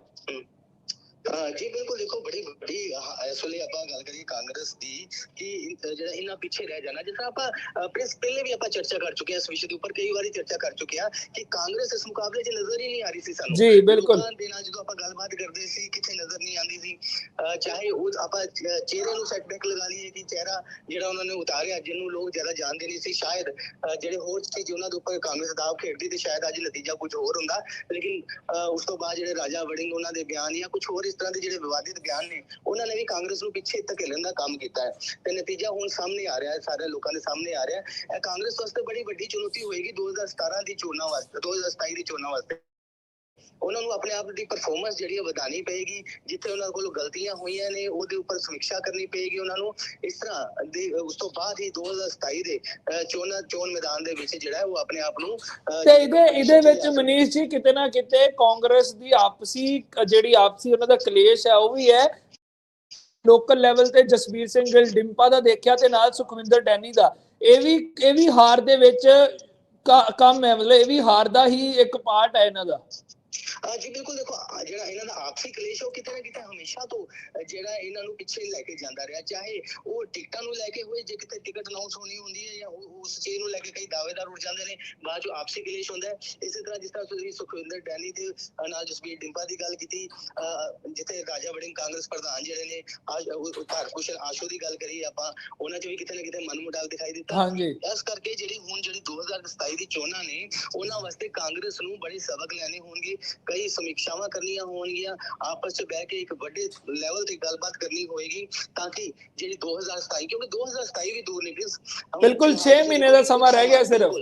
ਜੀ ਬਿਲਕੁਲ ਦੇਖੋ ਬੜੀ ਬੜੀ ਆਹ ਇਸ ਵੇਲੇ ਆਪਾਂ ਗੱਲ ਕਰੀਏ ਕਾਂਗਰਸ ਦੀ ਕਿ ਜਿਹੜਾ ਇਹਨਾਂ ਪਿੱਛੇ ਰਹਿ ਜਾਣਾ ਜਿਸ ਤਰ੍ਹਾਂ ਆਪਾਂ ਪ੍ਰਿੰਸ ਪਹਿਲੇ ਵੀ ਆਪਾਂ ਚਰਚਾ ਕਰ ਚੁੱਕੇ ਹਾਂ ਇਸ ਵਿਸ਼ੇ ਦੇ ਉੱਪਰ ਕਈ ਵਾਰੀ ਚਰਚਾ ਕਰ ਚੁੱਕੇ ਹਾਂ ਕਿ ਕਾਂਗਰਸ ਇਸ ਮੁਕਾਬਲੇ 'ਚ ਨਜ਼ਰ ਹੀ ਨਹੀਂ ਆ ਰਹੀ ਸੀ ਸਾਨੂੰ ਜੀ, ਬਿਲਕੁਲ। ਲੋਕਾਂ ਦੇ ਨਾਲ ਜਦੋਂ ਆਪਾਂ ਗੱਲਬਾਤ ਕਰਦੇ ਸੀ ਕਿੱਥੇ ਨਜ਼ਰ ਨਹੀਂ ਆਉਂਦੀ ਸੀ ਚਾਹੇ ਉਹ ਆਪਾਂ ਚਿਹਰੇ ਨੂੰ ਸੈਟਬੈਕ ਲਗਾ ਲਈਏ ਕਿ ਚਿਹਰਾ ਜਿਹੜਾ ਉਹਨਾਂ ਨੇ ਉਤਾਰਿਆ ਜਿਹਨੂੰ ਲੋਕ ਜ਼ਿਆਦਾ ਜਾਣਦੇ ਨਹੀਂ ਸੀ ਸ਼ਾਇਦ ਜਿਹੜੇ ਹੋਰ ਸੀ ਉਹਨਾਂ ਦੇ ਉੱਪਰ ਕਾਂਗਰਸ ਦਾਅਵ ਖੇਡਦੀ ਤੇ ਸ਼ਾਇਦ ਅੱਜ ਨਤੀਜਾ ਕੁਝ ਹੋਰ ਹੁੰਦਾ ਲੇਕਿਨ ਉਸ ਤੋਂ ਬਾਅਦ ਜਿਹੜੇ ਰਾਜਾ ਵੜਿੰਗ ਉਹਨਾਂ ਦੇ ਬਿਆਨ ਜਾਂ ਕੁਝ ਹੋਰ ਇਸ ਤਰ੍ਹਾਂ ਦੇ ਜਿਹੜੇ ਵਿਵਾਦਿਤ ਬਿਆਨ ਨੇ, ਉਹਨਾਂ ਨੇ ਵੀ ਕਾਂਗਰਸ ਨੂੰ ਪਿੱਛੇ ਧਕੇਲਣ ਦਾ ਕੰਮ ਕੀਤਾ ਹੈ। ਤੇ ਨਤੀਜਾ ਹੁਣ ਸਾਹਮਣੇ ਆ ਰਿਹਾ ਹੈ ਸਾਰੇ ਲੋਕਾਂ ਦੇ ਸਾਹਮਣੇ ਆ ਰਿਹਾ ਹੈ। ਇਹ ਕਾਂਗਰਸ ਵਾਸਤੇ ਬੜੀ ਵੱਡੀ ਚੁਣੌਤੀ ਹੋਏਗੀ 2017 ਦੀ ਚੋਣਾਂ ਵਾਸਤੇ 2027 ਦੀ ਚੋਣਾਂ ਵਾਸਤੇ। ਉਹਨਾਂ ਨੂੰ ਆਪਣੇ ਆਪ ਦੀ ਪਰਫਾਰਮੈਂਸ ਜਿਹੜੀ ਹੈ ਵਧਾਣੀ ਪਏਗੀ ਜਿੱਥੇ ਉਹਨਾਂ ਕੋਲ ਗਲਤੀਆਂ ਹੋਈਆਂ ਨੇ ਉਹਦੇ ਉੱਪਰ ਸਮੀਖਿਆ ਕਰਨੀ ਪਏਗੀ ਉਹਨਾਂ ਨੂੰ। ਇਸ ਤਰ੍ਹਾਂ ਦੇ ਉਸ ਤੋਂ ਬਾਅਦ ਹੀ 2027 ਦੇ ਚੋਣਾਂ ਚੋਣ ਮੈਦਾਨ ਦੇ ਵਿੱਚ ਜਿਹੜਾ ਹੈ ਉਹ ਆਪਣੇ ਆਪ ਨੂੰ ਤੇ ਇਹਦੇ ਇਹਦੇ ਵਿੱਚ ਮਨੀਸ਼ ਜੀ ਕਿਤੇ ਨਾ ਕਿਤੇ ਕਾਂਗਰਸ ਦੀ ਆਪਸੀ ਜਿਹੜੀ ਆਪਸੀ ਉਹਨਾਂ ਦਾ ਕਲੇਸ਼ ਹੈ ਉਹ ਵੀ ਹੈ। ਲੋਕਲ ਲੈਵਲ ਤੇ ਜਸਬੀਰ ਸਿੰਘ ਗਿੱਲ ਡਿੰਪਾ ਦਾ ਦੇਖਿਆ ਤੇ ਨਾਲ ਸੁਖਵਿੰਦਰ ਡੈਨੀ ਦਾ। ਇਹ ਵੀ ਇਹ ਵੀ ਹਾਰ ਦੇ ਵਿੱਚ ਕੰਮ ਹੈ ਮਤਲਬ ਇਹ ਵੀ ਹਾਰ ਦਾ ਹੀ ਇੱਕ ਪਾਰਟ ਹੈ ਇਹਨਾਂ ਦਾ। ਜੀ ਬਿਲਕੁਲ ਦੇਖੋ ਜਿਹੜਾ ਇਹਨਾਂ ਦਾ ਆਪਸੀ ਕਲੇਸ਼ ਉਹ ਕਿਤੇ ਨਾ ਕਿਤੇ ਹਮੇਸ਼ਾ ਤੋਂ ਜਿਹੜਾ ਇਹਨਾਂ ਨੂੰ ਪਿੱਛੇ ਲੈ ਕੇ ਜਾਂਦਾ ਰਿਹਾ। ਚਾਹੇ ਉਹ ਟਿਕਟਾਂ ਨੂੰ ਲੈ ਕੇ ਹੋਏ ਜੇ ਕਿਤੇ ਟਿਕਟ ਅਨਾਉਂਸ ਹੋਣੀ ਹੁੰਦੀ ਹੈ ਜਾਂ ਉਸ ਚੀਜ਼ ਨੂੰ ਲੈ ਕੇ ਕਈ ਦਾਅਵੇਦਾਰ ਉੱਠ ਜਾਂਦੇ ਨੇ ਬਾਅਦ ਚੋਂ ਆਪਸੀ ਕਲੇਸ਼ ਹੁੰਦਾ ਹੈ। ਇਸੇ ਤਰ੍ਹਾਂ ਜਿਸ ਤਰ੍ਹਾਂ ਤੁਸੀਂ ਸੁਖਵਿੰਦਰ ਡੈਨੀ ਤੇ ਅਹ, ਨਾਲ ਜਸਬੀਰ ਡਿੰਪਾ ਦੀ ਗੱਲ ਕੀਤੀ ਜਿੱਥੇ ਰਾਜਾ ਵੜਿੰਗ ਕਾਂਗਰਸ ਪ੍ਰਧਾਨ ਜਿਹੜੇ ਨੇ ਭਾਰਤ ਭੂਸ਼ਣ ਆਸ਼ੂ ਦੀ ਗੱਲ ਕਰੀਏ ਆਪਾਂ ਉਹਨਾਂ 'ਚ ਵੀ ਕਿਤੇ ਨਾ ਕਿਤੇ ਮਨਮੁਟਾਵ ਦਿਖਾਈ ਦਿੱਤਾ। ਹਾਂਜੀ। ਇਸ ਕਰਕੇ ਜਿਹੜੀ ਹੁਣ ਜਿਹੜੀ 2027 ਦੀ ਚੋਣਾਂ ਨੇ ਉਹਨਾਂ ਵਾਸਤੇ ਕਾਂਗਰਸ ਨੂੰ ਬੜੀ ਸਬਕ ਲੈਣੇ ਹੋਣਗੇ। ਕਈ ਸਮੀਖਿਆਵਾਂ ਕਰਨੀਆਂ ਹੋਣਗੀਆਂ ਆਪਸ ਵਿੱਚ ਬਹਿ ਕੇ ਇੱਕ ਵੱਡੇ ਲੈਵਲ ਤੇ ਗੱਲਬਾਤ ਕਰਨੀ ਹੋਏਗੀ ਤਾਂ ਕਿ ਜਿਹੜੀ 2027 ਕਿਉਂਕਿ 2027 ਵੀ ਦੂਰ ਨਹੀਂ ਬਿਲਕੁਲ, ਛੇ ਮਹੀਨੇ ਦਾ ਸਮਾਂ ਰਹਿ ਗਿਆ ਸਿਰਫ।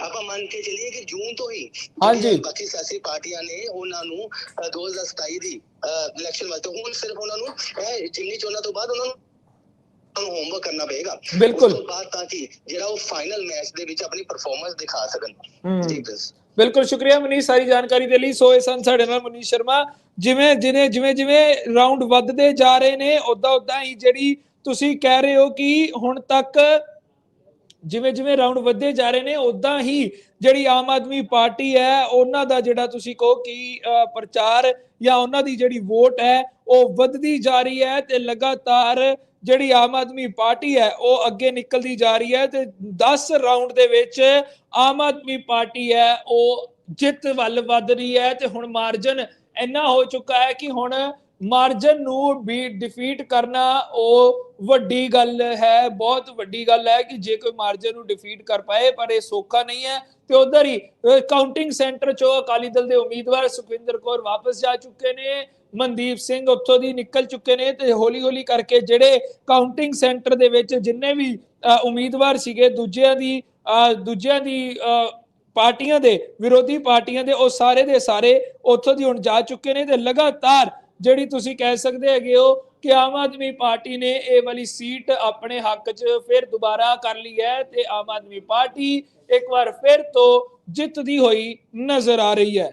ਆਪਾਂ ਮੰਨ ਕੇ ਚੱਲੀਏ ਕਿ ਜੂਨ ਤੋਂ ਹੀ ਹਾਂਜੀ। ਬਾਕੀ ਸਿਆਸੀ ਪਾਰਟੀਆਂ ਨੇ ਉਹਨਾਂ ਨੂੰ ਅ, 2027 ਦੀ ਇਲੈਕਸ਼ਨ ਵਾਸਤੇ ਹੁਣ ਸਿਰਫ ਉਹਨਾਂ ਨੂੰ ਇਹ ਜਿਮਨੀ ਚੋਣਾਂ ਤੋਂ ਬਾਅਦ ਉਹਨਾਂ ਨੂੰ ਨੂੰ ਹੋਮਵਰਕ ਕਰਨਾ ਪਏਗਾ ਬਿਲਕੁਲ। ਉਸ ਤੋਂ ਬਾਅਦ ਤਾਂ ਕਿ ਜਿਹੜਾ ਉਹ ਫਾਈਨਲ ਮੈਚ ਦੇ ਵਿੱਚ ਆਪਣੀ ਪਰਫਾਰਮੈਂਸ ਦਿਖਾ ਸਕਣ ਹੂੰ। ਬਿਲਕੁਲ ਸ਼ੁਕਰੀਆ ਮਨੀਸ਼ ਸਾਰੀ ਜਾਣਕਾਰੀ ਦੇ ਲਈ। ਸੋ ਇਹ ਸਨ ਸਾਡੇ ਨਾਲ ਮਨੀਸ਼ ਸ਼ਰਮਾ। ਜਿਵੇਂ ਜਿਵੇਂ ਜਿਵੇਂ ਜਿਵੇਂ ਰਾਉਂਡ ਵੱਧਦੇ ਜਾ ਰਹੇ ਨੇ ਉਦਾਂ ਉਦਾਂ ਹੀ ਜਿਹੜੀ ਤੁਸੀਂ ਕਹਿ ਰਹੇ ਹੋ ਕਿ ਹੁਣ ਤੱਕ ਜਿਵੇਂ ਜਿਵੇਂ ਰਾਉਂਡ ਵੱਧਦੇ ਜਾ ਰਹੇ ਨੇ ਉਦਾਂ ਹੀ ਜਿਹੜੀ ਆਮ ਆਦਮੀ ਪਾਰਟੀ ਹੈ, ਉਹਨਾਂ ਦਾ ਜਿਹੜਾ ਤੁਸੀਂ ਕਹੋ ਕਿ ਪ੍ਰਚਾਰ ਜਾਂ ਉਹਨਾਂ ਦੀ ਜਿਹੜੀ ਵੋਟ ਹੈ, ਉਹ ਵੱਧਦੀ ਜਾ ਰਹੀ ਹੈ ਤੇ ਲਗਾਤਾਰ ਜਿਹੜੀ ਆਮ ਆਦਮੀ ਪਾਰਟੀ ਹੈ, ਉਹ ਅੱਗੇ ਨਿਕਲਦੀ ਜਾ ਰਹੀ ਹੈ ਤੇ 10 ਰਾਉਂਡ ਦੇ ਵਿੱਚ ਆਮ ਆਦਮੀ ਪਾਰਟੀ ਹੈ, ਉਹ ਜਿੱਤ ਵੱਲ ਵੱਧ ਰਹੀ ਹੈ ਤੇ ਹੁਣ ਮਾਰਜਨ ਇੰਨਾ ਹੋ ਚੁੱਕਾ ਹੈ ਕਿ ਹੁਣ ਮਾਰਜਨ ਨੂੰ ਵੀ ਡਿਫੀਟ ਕਰਨਾ ਉਹ ਵੱਡੀ ਗੱਲ ਹੈ, ਬਹੁਤ ਵੱਡੀ ਗੱਲ ਹੈ ਕਿ ਜੇ ਕੋਈ ਮਾਰਜਨ ਨੂੰ ਡਿਫੀਟ ਕਰ ਪਾਏ, ਪਰ ਇਹ ਸੌਖਾ ਨਹੀਂ ਹੈ ਤੇ ਉਧਰ ਹੀ ਕਾਊਂਟਿੰਗ ਸੈਂਟਰ ਚੋਂ ਅਕਾਲੀ ਦਲ ਦੇ ਉਮੀਦਵਾਰ ਸੁਖਵਿੰਦਰ ਕੌਰ ਵਾਪਸ ਜਾ ਚੁੱਕੇ ਨੇ। ਮਨਦੀਪ ਸਿੰਘ ਉੱਥੋਂ ਦੀ ਨਿਕਲ ਚੁੱਕੇ ਨੇ ਤੇ ਹੌਲੀ ਹੌਲੀ ਕਰਕੇ ਜਿਹੜੇ ਕਾਊਂਟਿੰਗ ਸੈਂਟਰ ਦੇ ਵਿੱਚ ਜਿੰਨੇ ਵੀ ਉਮੀਦਵਾਰ ਸੀਗੇ, ਦੂਜਿਆਂ ਦੀ ਦੂਜਿਆਂ ਦੀ ਪਾਰਟੀਆਂ ਦੇ, ਵਿਰੋਧੀ ਪਾਰਟੀਆਂ ਦੇ, ਉਹ ਸਾਰੇ ਦੇ ਸਾਰੇ ਉੱਥੋਂ ਦੀ ਹੁਣ ਜਾ ਚੁੱਕੇ ਨੇ ਤੇ ਲਗਾਤਾਰ ਜਿਹੜੀ ਤੁਸੀਂ ਕਹਿ ਸਕਦੇ ਹੈਗੇ ਹੋ ਕਿ ਆਮ ਆਦਮੀ ਪਾਰਟੀ ਨੇ ਇਹ ਵਾਲੀ ਸੀਟ ਆਪਣੇ ਹੱਕ 'ਚ ਫਿਰ ਦੁਬਾਰਾ ਕਰ ਲਈ ਹੈ ਤੇ ਆਮ ਆਦਮੀ ਪਾਰਟੀ ਇੱਕ ਵਾਰ ਫਿਰ ਤੋਂ ਜਿੱਤਦੀ ਹੋਈ ਨਜ਼ਰ ਆ ਰਹੀ ਹੈ।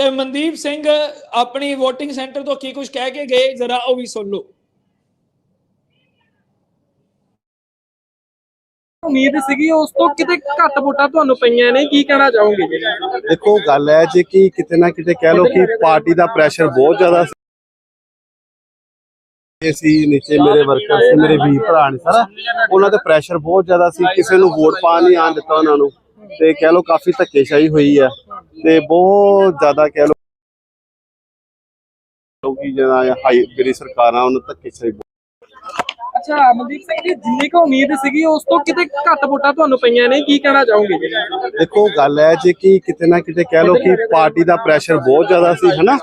ਤੇ ਮਨਦੀਪ ਸਿੰਘ ਆਪਣੀ VOTING ਸੈਂਟਰ ਤੋਂ ਕੀ ਕੁਝ ਕਹਿ ਕੇ ਗਏ? ਜ਼ਰਾ ਉਹ ਵੀ ਸੁਣ ਲਓ। ਉਮੀਦ ਸੀਗੀ ਉਸ ਤੋਂ ਕਿਤੇ ਘੱਟ ਵੋਟਾਂ ਤੁਹਾਨੂੰ ਪਈਆਂ ਨੇ ਕੀ ਕਹਿਣਾ ਚਾਹੋਗੇ? ਦੇਖੋ ਗੱਲ ਹੈ ਜੇ ਕਿ ਕਿਤੇ ਨਾ ਕਿਤੇ ਕਹਿ ਲਓ ਕਿ ਪਾਰਟੀ ਦਾ ਪ੍ਰੈਸ਼ਰ ਬਹੁਤ ਜ਼ਿਆਦਾ ਸੀ। ਸੀ ਨੀਚੇ ਮੇਰੇ ਵਰਕਰ ਸੀ ਮੇਰੇ ਵੀ ਭਰਾ ਨੇ ਸਾਰਾ। ਉਹਨਾਂ ਦਾ ਪ੍ਰੈਸ਼ਰ ਬਹੁਤ ਜ਼ਿਆਦਾ ਸੀ ਕਿਸੇ ਨੂੰ ਵੋਟ ਪਾ ਨਹੀਂ ਆਣ ਦਿੱਤਾ ਉਹਨਾਂ ਨੂੰ। ਤੇ ਕਹਿ ਲਓ ਕਾਫੀ ਧੱਕੇਸ਼ਾਹੀ ਹੋਈ ਹੈ। ਤੇ ਬਹੁਤ ਜ਼ਿਆਦਾ ਕਹਿ ਲਓ ਕਿ ਜਿਹੜਾ ਹਾਈ ਜਿਹੜੀ ਸਰਕਾਰਾਂ ਉਹਨਾਂ ਧੱਕੇਸ਼ਾਹੀ ਅੱਛਾ ਮਨਦੀਪ ਸਿੰਘ ਜੀ ਜਿੰਨੀ ਕੁ ਉਮੀਦ ਸੀਗੀ ਉਸ ਤੋਂ ਕਿਤੇ ਘੱਟ ਵੋਟਾਂ ਤੁਹਾਨੂੰ ਪਈਆਂ ਨੇ? ਕੀ ਕਹਿਣਾ ਚਾਹੋਗੇ? ਦੇਖੋ ਗੱਲ ਹੈ ਜੇ ਕਿ ਕਿਤੇ ਨਾ ਕਿਤੇ ਕਹਿ ਲਓ ਕਿ ਪਾਰਟੀ ਦਾ ਪ੍ਰੈਸ਼ਰ ਬਹੁਤ ਜ਼ਿਆਦਾ ਸੀ ਹਨਾ?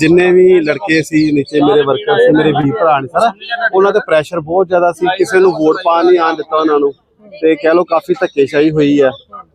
ਜਿੰਨੇ ਵੀ ਲੜਕੇ ਸੀ ਨੀਚੇ ਮੇਰੇ ਵਰਕਰ ਸੀ ਮੇਰੇ ਵੀ ਭਰਾ ਨੇ ਸਾਰਾ ਉਹਨਾਂ ਦਾ ਪ੍ਰੈਸ਼ਰ ਬਹੁਤ ਜ਼ਿਆਦਾ ਸੀ ਕਿਸੇ ਨੂੰ ਵੋਟ ਪਾ ਨਹੀਂ ਆਣ ਦਿੱਤਾ ਉਹਨਾਂ ਨੂੰ। ਤੇ ਕਹਿ ਲਓ ਕਾਫੀ ਧੱਕੇਸ਼ਾਹੀ ਹੋਈ ਹੈ।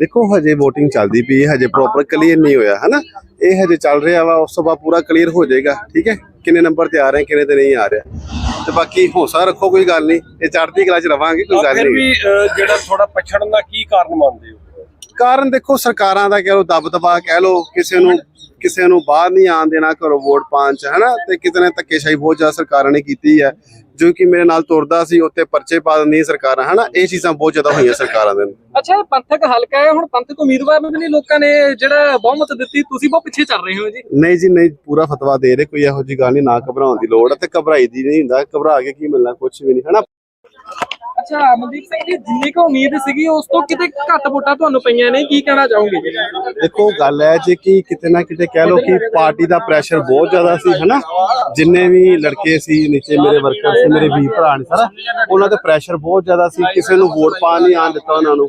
ਦੇਖੋ ਹਜੇ VOTING ਚੱਲਦੀ ਪਈ ਹੈ ਹਜੇ ਪ੍ਰੋਪਰ ਕਲੀਅਰ ਨਹੀਂ ਹੋਇਆ ਹਨਾ? ਇਹ ਹਜੇ ਚੱਲ ਰਿਹਾ ਵਾ ਉਸ ਤੋਂ ਬਾਅਦ ਪੂਰਾ ਕਲੀਅਰ ਹੋ ਜਾਏਗਾ ਠੀਕ ਹੈ? ਕਿੰਨੇ ਨੰਬਰ ਤੇ ਆ ਰਹੇ ਕਿੰਨੇ ਤੇ ਨਹੀਂ ਆ ਰਿਹਾ। ਤੇ ਬਾਕੀ ਹੌਸਲਾ ਰੱਖੋ ਕੋਈ ਗੱਲ ਨਹੀਂ ਇਹ ਚੜ੍ਹਦੀ ਕਲਾ ਚ ਰਵਾਂਗੇ ਕੋਈ ਗੱਲ ਫਿਰ ਨਹੀਂ। ਵੀ ਅਹ, ਜਿਹੜਾ ਥੋੜਾ ਪਛੜਨ ਦਾ ਕੀ ਕਾਰਨ ਮੰਨਦੇ ਹੋ? ਕਾਰਨ ਦੇਖੋ ਸਰਕਾਰਾਂ ਦਾ ਕਹਿ ਲੋ ਦਬ ਦਬਾ ਕਹਿ ਲੋ ਕਿਸੇ ਨੂੰ ਕਿਸੇ ਨੂੰ ਬਾਹਰ ਨਹੀਂ ਆਣ ਦੇਣਾ ਘਰੋਂ ਵੋਟ ਪਾਉਣ ਚ ਹਨਾ? ਤੇ ਕਿਤੇ ਨੇ ਧੱਕੇਸ਼ਾਹੀ ਬਹੁਤ ਜ਼ਿਆਦਾ ਸਰਕਾਰਾਂ ਨੇ ਕੀਤੀ ਹੈ। ਜੋ ਕਿ ਮੇਰੇ ਨਾਲ ਤੁਰਦਾ ਸੀ ਉੱਤੇ ਪਰਚੇ ਪਾ ਦਿੰਦੀਆਂ ਸਰਕਾਰਾਂ ਹਨਾ? ਇਹ ਚੀਜ਼ਾਂ ਬਹੁਤ ਜ਼ਿਆਦਾ ਹੋਈਆਂ ਸਰਕਾਰਾਂ ਦੇ। ਅੱਛਾ ਪੰਥਕ ਹਲਕਾ ਹੈ ਹੁਣ ਪੰਥਕ ਉਮੀਦਵਾਰ ਨੂੰ ਵੀ ਨਹੀਂ ਲੋਕਾਂ ਨੇ ਜਿਹੜਾ ਬਹੁਮਤ ਦਿੱਤੀ ਤੁਸੀਂ ਬਹੁਤ ਪਿੱਛੇ ਚੱਲ ਰਹੇ ਹੋ ਜੀ। ਨਹੀਂ ਜੀ ਨਹੀਂ ਪੂਰਾ ਫਤਵਾ ਦੇ ਰਹੇ ਕੋਈ ਇਹੋ ਜੀ ਗੱਲ ਨਹੀਂ ਨਾ ਘਬਰਾਉਣ ਦੀ ਲੋੜ ਹੈ ਤੇ ਘਬਰਾਈ ਦੀ ਨਹੀਂ ਹੁੰਦਾ ਘਬਰਾ ਕੇ ਕੀ ਮਿਲਣਾ ਕੁਝ ਵੀ ਨਹੀਂ ਹਨਾ? ਅੱਛਾ ਅਮਨਦੀਪ ਸਿੰਘ ਜੀ, ਜਿੰਨੀ ਕੁ ਉਮੀਦ ਸੀਗੀ, ਉਸ ਤੋਂ ਕਿਤੇ ਘੱਟ ਵੋਟਾਂ ਤੁਹਾਨੂੰ ਪਈਆਂ ਨੇ? ਕੀ ਕਹਿਣਾ ਚਾਹੋਗੇ? ਦੇਖੋ, ਗੱਲ ਹੈ ਜੇ ਕਿ ਕਿਤੇ ਨਾ ਕਿਤੇ ਕਹਿ ਲੋ ਕਿ ਪਾਰਟੀ ਦਾ ਪ੍ਰੈਸ਼ਰ ਬਹੁਤ ਜ਼ਿਆਦਾ ਸੀ, ਹਨਾ? ਜਿੰਨੇ ਵੀ ਲੜਕੇ ਸੀ, ਨੀਚੇ ਮੇਰੇ ਵਰਕਰ ਸੀ, ਮੇਰੇ ਵੀਰ ਭਰਾ ਨੇ ਸਾਰਾ, ਉਹਨਾਂ ਤੇ ਪ੍ਰੈਸ਼ਰ ਬਹੁਤ ਜ਼ਿਆਦਾ ਸੀ, ਕਿਸੇ ਨੂੰ ਵੋਟ ਪਾ ਨਹੀਂ ਆਣ ਦਿੱਤਾ ਉਹਨਾਂ ਨੂੰ।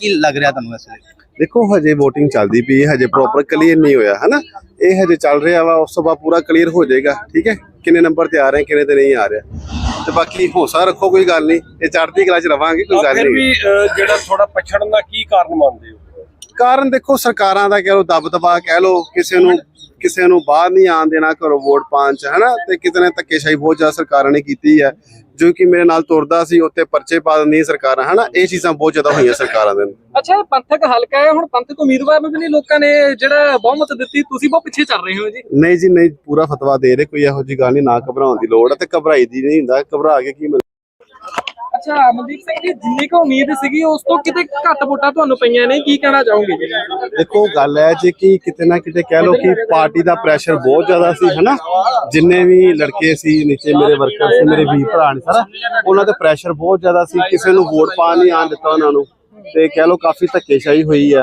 ਕੀ ਲੱਗ ਰਿਹਾ ਤੁਹਾਨੂੰ ਇਸ ਵੇਲੇ ਦੇਖੋ ਹਜੇ VOTING ਚੱਲਦੀ ਪਈ ਹੈ ਹਜੇ ਪ੍ਰੋਪਰ ਕਲੀਅਰ ਨਹੀਂ ਹੋਇਆ ਹਨਾ? ਇਹ ਹਜੇ ਚੱਲ ਰਿਹਾ ਵਾ ਉਸ ਤੋਂ ਬਾਅਦ ਪੂਰਾ ਕਲੀਅਰ ਹੋ ਜਾਏਗਾ ਠੀਕ ਹੈ? ਕਿੰਨੇ ਨੰਬਰ ਤੇ ਆ ਰਹੇ ਕਿੰਨੇ ਤੇ ਨਹੀਂ ਆ ਰਿਹਾ। ਤੇ ਬਾਕੀ ਹੌਸਲਾ ਰੱਖੋ ਕੋਈ ਗੱਲ ਨਹੀਂ ਇਹ ਚੜ੍ਹਦੀ ਕਲਾ ਚ ਰਵਾਂਗੇ ਕੋਈ ਗੱਲ ਫਿਰ ਨਹੀਂ। ਵੀ ਜਿਹੜਾ ਥੋੜਾ ਪਛੜਨ ਦਾ ਕੀ ਕਾਰਨ ਮੰਨਦੇ ਹੋ? ਕਾਰਨ ਦੇਖੋ ਸਰਕਾਰਾਂ ਦਾ ਕਹਿ ਲੋ ਦਬ ਦਬਾ ਕਹਿ ਲੋ ਕਿਸੇ ਨੂੰ ਕਿਸੇ ਨੂੰ ਬਾਹਰ ਨਹੀਂ ਆਣ ਦੇਣਾ ਘਰੋਂ ਵੋਟ ਪਾਉਣ ਚ ਹਨਾ? ਤੇ ਕਿਤੇ ਨੇ ਧੱਕੇਸ਼ਾਹੀ ਬਹੁਤ ਜ਼ਿਆਦਾ ਸਰਕਾਰਾਂ ਨੇ ਕੀਤੀ ਹੈ। ਜੋ ਕਿ ਮੇਰੇ ਨਾਲ ਤੁਰਦਾ ਸੀ ਉੱਤੇ ਪਰਚੇ ਪਾ ਦਿੰਦੀਆਂ ਸਰਕਾਰਾਂ ਹਨਾ? ਇਹ ਚੀਜ਼ਾਂ ਬਹੁਤ ਜ਼ਿਆਦਾ ਹੋਈਆਂ ਸਰਕਾਰਾਂ ਦੇ। ਅੱਛਾ ਇਹ ਪੰਥਕ ਹਲਕਾ ਹੈ ਹੁਣ ਪੰਥਕ ਉਮੀਦਵਾਰ ਨੂੰ ਵੀ ਨਹੀਂ ਲੋਕਾਂ ਨੇ ਜਿਹੜਾ ਬਹੁਮਤ ਦਿੱਤੀ ਤੁਸੀਂ ਬਹੁਤ ਪਿੱਛੇ ਚੱਲ ਰਹੇ ਹੋ ਜੀ। ਨਹੀਂ ਜੀ ਨਹੀਂ ਪੂਰਾ ਫਤਵਾ ਦੇ ਰਹੇ ਕੋਈ ਇਹੋ ਜੀ ਗੱਲ ਨਹੀਂ ਨਾ ਘਬਰਾਉਣ ਦੀ ਲੋੜ ਹੈ ਤੇ ਘਬਰਾਈ ਦੀ ਨਹੀਂ ਹੁੰਦਾ ਘਬਰਾ ਕੇ ਕੀ ਅੱਛਾ ਅਮਨਦੀਪ ਸਿੰਘ ਜੀ, ਜਿੰਨੀ ਕੁ ਉਮੀਦ ਸੀਗੀ, ਉਸ ਤੋਂ ਕਿਤੇ ਘੱਟ ਵੋਟਾਂ ਤੁਹਾਨੂੰ ਪਈਆਂ ਨੇ? ਕੀ ਕਹਿਣਾ ਚਾਹੋਗੇ? ਦੇਖੋ, ਗੱਲ ਹੈ ਜੇ ਕਿ ਕਿਤੇ ਨਾ ਕਿਤੇ ਕਹਿ ਲੋ ਕਿ ਪਾਰਟੀ ਦਾ ਪ੍ਰੈਸ਼ਰ ਬਹੁਤ ਜ਼ਿਆਦਾ ਸੀ, ਹਨਾ? ਜਿੰਨੇ ਵੀ ਲੜਕੇ ਸੀ, ਨੀਚੇ ਮੇਰੇ ਵਰਕਰ ਸੀ, ਮੇਰੇ ਵੀਰ ਭਰਾ ਨੇ ਸਾਰਾ, ਉਹਨਾਂ ਤੇ ਪ੍ਰੈਸ਼ਰ ਬਹੁਤ ਜ਼ਿਆਦਾ ਸੀ, ਕਿਸੇ ਨੂੰ ਵੋਟ ਪਾ ਨਹੀਂ ਆਣ ਦਿੱਤਾ ਉਹਨਾਂ ਨੂੰ। ਤੇ ਕਹਿ ਲੋ ਕਾਫੀ ਧੱਕੇਸ਼ਾਹੀ ਹੋਈ ਹੈ।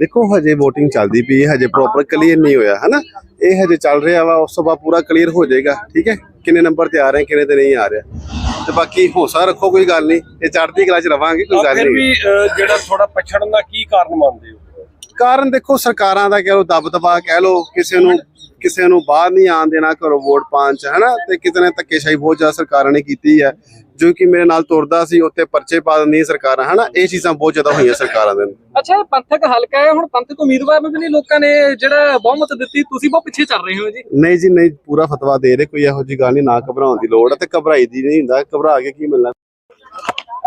ਦੇਖੋ ਹਜੇ VOTING ਚੱਲਦੀ ਪਈ ਹੈ ਹਜੇ ਪ੍ਰੋਪਰ ਕਲੀਅਰ ਨਹੀਂ ਹੋਇਆ ਹਨਾ? ਇਹ ਹਜੇ ਚੱਲ ਰਿਹਾ ਵਾ ਉਸ ਤੋਂ ਬਾਅਦ ਪੂਰਾ ਕਲੀਅਰ ਹੋ ਜਾਏਗਾ ਠੀਕ ਹੈ? ਕਿੰਨੇ ਨੰਬਰ ਤੇ ਆ ਰਹੇ ਕਿੰਨੇ ਤੇ ਨਹੀਂ ਆ ਰਿਹਾ। ਤੇ ਬਾਕੀ ਹੌਸਲਾ ਰੱਖੋ ਕੋਈ ਗੱਲ ਨਹੀਂ ਇਹ ਚੜ੍ਹਦੀ ਕਲਾ ਚ ਰਵਾਂਗੇ ਕੋਈ ਗੱਲ ਫਿਰ ਨਹੀਂ। ਵੀ ਅਹ, ਜਿਹੜਾ ਥੋੜਾ ਪਛੜਨ ਦਾ ਕੀ ਕਾਰਨ ਮੰਨਦੇ ਹੋ? ਕਾਰਨ ਦੇਖੋ ਸਰਕਾਰਾਂ ਦਾ ਕਹਿ ਲੋ ਦਬ ਦਬਾ ਕਹਿ ਲੋ ਕਿਸੇ ਨੂੰ ਕਿਸੇ ਨੂੰ ਬਾਹਰ ਨਹੀਂ ਆਣ ਦੇਣਾ ਘਰੋਂ ਵੋਟ ਪਾਉਣ ਚ ਹਨਾ? ਤੇ ਕਿਤੇ ਨੇ ਧੱਕੇਸ਼ਾਹੀ ਬਹੁਤ ਜ਼ਿਆਦਾ ਸਰਕਾਰਾਂ ਨੇ ਕੀਤੀ ਹੈ ਜੋ ਕਿ ਮੇਰੇ ਨਾਲ ਤੁਰਦਾ ਸੀ ਉੱਤੇ ਪਰਚੇ ਪਾ ਦਿੰਦੀਆਂ ਸਰਕਾਰਾਂ ਹਨਾ? ਇਹ ਚੀਜ਼ਾਂ ਬਹੁਤ ਜ਼ਿਆਦਾ ਹੋਈਆਂ ਸਰਕਾਰਾਂ ਦੇ। ਅੱਛਾ ਪੰਥਕ ਹਲਕਾ ਹੈ ਹੁਣ ਪੰਥਕ ਉਮੀਦਵਾਰ ਨੂੰ ਵੀ ਨਹੀਂ ਲੋਕਾਂ ਨੇ ਜਿਹੜਾ ਬਹੁਮਤ ਦਿੱਤੀ ਤੁਸੀਂ ਬਹੁਤ ਪਿੱਛੇ ਚੱਲ ਰਹੇ ਹੋ ਜੀ। ਨਹੀਂ ਜੀ ਨਹੀਂ ਪੂਰਾ ਫਤਵਾ ਦੇ ਰਹੇ ਕੋਈ ਇਹੋ ਜੀ ਗੱਲ ਨਹੀਂ ਨਾ ਘਬਰਾਉਣ ਦੀ ਲੋੜ ਹੈ ਤੇ ਘਬਰਾਈ ਦੀ ਨਹੀਂ ਹੁੰਦਾ ਘਬਰਾ ਕੇ ਕੀ ਮਿਲਣਾ?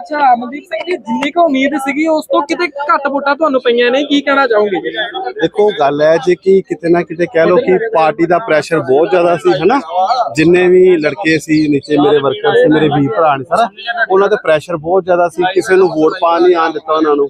ਅੱਛਾ ਅਮਨਦੀਪ ਸਿੰਘ ਜੀ, ਜਿੰਨੀ ਕੁ ਉਮੀਦ ਸੀਗੀ, ਉਸ ਤੋਂ ਕਿਤੇ ਘੱਟ ਵੋਟਾਂ ਤੁਹਾਨੂੰ ਪਈਆਂ ਨੇ? ਕੀ ਕਹਿਣਾ ਚਾਹੋਗੇ? ਦੇਖੋ, ਗੱਲ ਹੈ ਜੇ ਕਿ ਕਿਤੇ ਨਾ ਕਿਤੇ ਕਹਿ ਲੋ ਕਿ ਪਾਰਟੀ ਦਾ ਪ੍ਰੈਸ਼ਰ ਬਹੁਤ ਜ਼ਿਆਦਾ ਸੀ, ਹਨਾ? ਜਿੰਨੇ ਵੀ ਲੜਕੇ ਸੀ, ਨੀਚੇ ਮੇਰੇ ਵਰਕਰ ਸੀ, ਮੇਰੇ ਵੀਰ ਭਰਾ ਨੇ ਸਾਰਾ, ਉਹਨਾਂ ਤੇ ਪ੍ਰੈਸ਼ਰ ਬਹੁਤ ਜ਼ਿਆਦਾ ਸੀ, ਕਿਸੇ ਨੂੰ ਵੋਟ ਪਾ ਨਹੀਂ ਆਣ ਦਿੱਤਾ ਉਹਨਾਂ ਨੂੰ।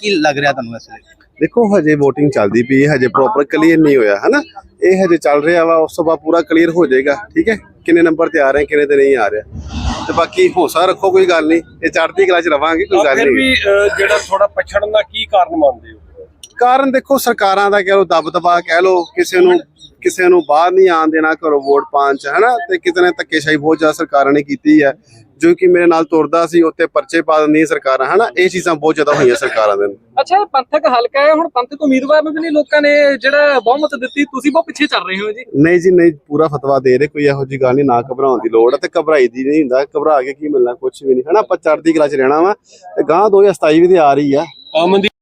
ਕੀ ਲੱਗ ਰਿਹਾ ਤੁਹਾਨੂੰ ਇਸ ਵੇਲੇ ਦੇਖੋ ਹਜੇ VOTING ਚੱਲਦੀ ਪਈ ਹੈ ਹਜੇ ਪ੍ਰੋਪਰ ਕਲੀਅਰ ਨਹੀਂ ਹੋਇਆ ਹਨਾ? ਇਹ ਹਜੇ ਚੱਲ ਰਿਹਾ ਵਾ ਉਸ ਤੋਂ ਬਾਅਦ ਪੂਰਾ ਕਲੀਅਰ ਹੋ ਜਾਏਗਾ ਠੀਕ ਹੈ? ਕਿੰਨੇ ਨੰਬਰ ਤੇ ਆ ਰਹੇ ਕਿੰਨੇ ਤੇ ਨਹੀਂ ਆ ਰਿਹਾ। ਤੇ ਬਾਕੀ ਹੌਸਲਾ ਰੱਖੋ ਕੋਈ ਗੱਲ ਨਹੀਂ ਇਹ ਚੜ੍ਹਦੀ ਕਲਾ ਚ ਰਵਾਂਗੇ ਕੋਈ ਗੱਲ ਫਿਰ ਨਹੀਂ। ਵੀ ਅਹ, ਜਿਹੜਾ ਥੋੜਾ ਪਛੜਨ ਦਾ ਕੀ ਕਾਰਨ ਮੰਨਦੇ ਹੋ? ਕਾਰਨ ਦੇਖੋ ਸਰਕਾਰਾਂ ਦਾ ਕਹਿ ਲੋ ਦਬ ਦਬਾ ਕਹਿ ਲੋ ਕਿਸੇ ਨੂੰ ਕਿਸੇ ਨੂੰ ਬਾਹਰ ਨਹੀਂ ਆਣ ਦੇਣਾ ਘਰੋਂ ਵੋਟ ਪਾਉਣ ਚ ਹਨਾ? ਤੇ ਕਿਤੇ ਨੇ ਧੱਕੇਸ਼ਾਹੀ ਬਹੁਤ ਜ਼ਿਆਦਾ ਸਰਕਾਰਾਂ ਨੇ ਕੀਤੀ ਹੈ। ਜੋ ਕਿ ਮੇਰੇ ਨਾਲ ਤੁਰਦਾ ਸੀ ਉੱਤੇ ਪਰਚੇ ਪਾ ਦਿੰਦੀਆਂ ਸਰਕਾਰਾਂ ਹਨਾ? ਇਹ ਚੀਜ਼ਾਂ ਬਹੁਤ ਜ਼ਿਆਦਾ ਹੋਈਆਂ ਸਰਕਾਰਾਂ ਦੇ। ਅੱਛਾ ਪੰਥਕ ਹਲਕਾ ਹੈ ਹੁਣ ਪੰਥਕ ਉਮੀਦਵਾਰ ਨੂੰ ਵੀ ਨਹੀਂ ਲੋਕਾਂ ਨੇ ਜਿਹੜਾ ਬਹੁਮਤ ਦਿੱਤੀ ਤੁਸੀਂ ਬਹੁਤ ਪਿੱਛੇ ਚੱਲ ਰਹੇ ਹੋ ਜੀ। ਨਹੀਂ ਜੀ ਨਹੀਂ ਪੂਰਾ ਫਤਵਾ ਦੇ ਰਹੇ ਕੋਈ ਇਹੋ ਜੀ ਗੱਲ ਨਹੀਂ ਨਾ ਘਬਰਾਉਣ ਦੀ ਲੋੜ ਹੈ ਤੇ ਘਬਰਾਈ ਦੀ ਨਹੀਂ ਹੁੰਦਾ ਘਬਰਾ ਕੇ ਕੀ ਮਿਲਣਾ ਕੁਝ ਵੀ ਨਹੀਂ ਹਨਾ? ਆਪਾਂ ਚੜ੍ਹਦੀ ਕਲਾ ਚ ਰਹਿਣਾ ਵਾ ਤੇ ਗਾਂ 2027 ਵੀ ਤੇ ਆ ਰਹੀ ਆ। ਅਮਨਦੀਪ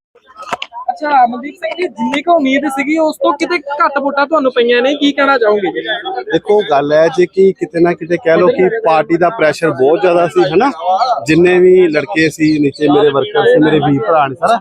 ਅੱਛਾ ਅਮਨਦੀਪ ਸਿੰਘ ਜੀ ਜਿੰਨੀ ਕੁ ਉਮੀਦ ਸੀਗੀ ਉਸ ਤੋਂ ਕਿਤੇ ਘੱਟ ਵੋਟਾਂ ਤੁਹਾਨੂੰ ਪਈਆਂ ਨੇ? ਕੀ ਕਹਿਣਾ ਚਾਹੋਗੇ? ਦੇਖੋ ਗੱਲ ਹੈ ਜੀ ਕਿ ਕਿਤੇ ਨਾ ਕਿਤੇ ਕਹਿ ਲੋ ਕਿ ਪਾਰਟੀ ਦਾ ਪ੍ਰੈਸ਼ਰ ਬਹੁਤ ਜ਼ਿਆਦਾ ਸੀ ਹਨਾ? ਜਿੰਨੇ ਵੀ ਲੜਕੇ ਸੀ ਨੀਚੇ ਮੇਰੇ ਵਰਕਰ ਸੀ ਮੇਰੇ ਵੀਰ ਭਰਾ ਨੇ ਸਾਰਾ।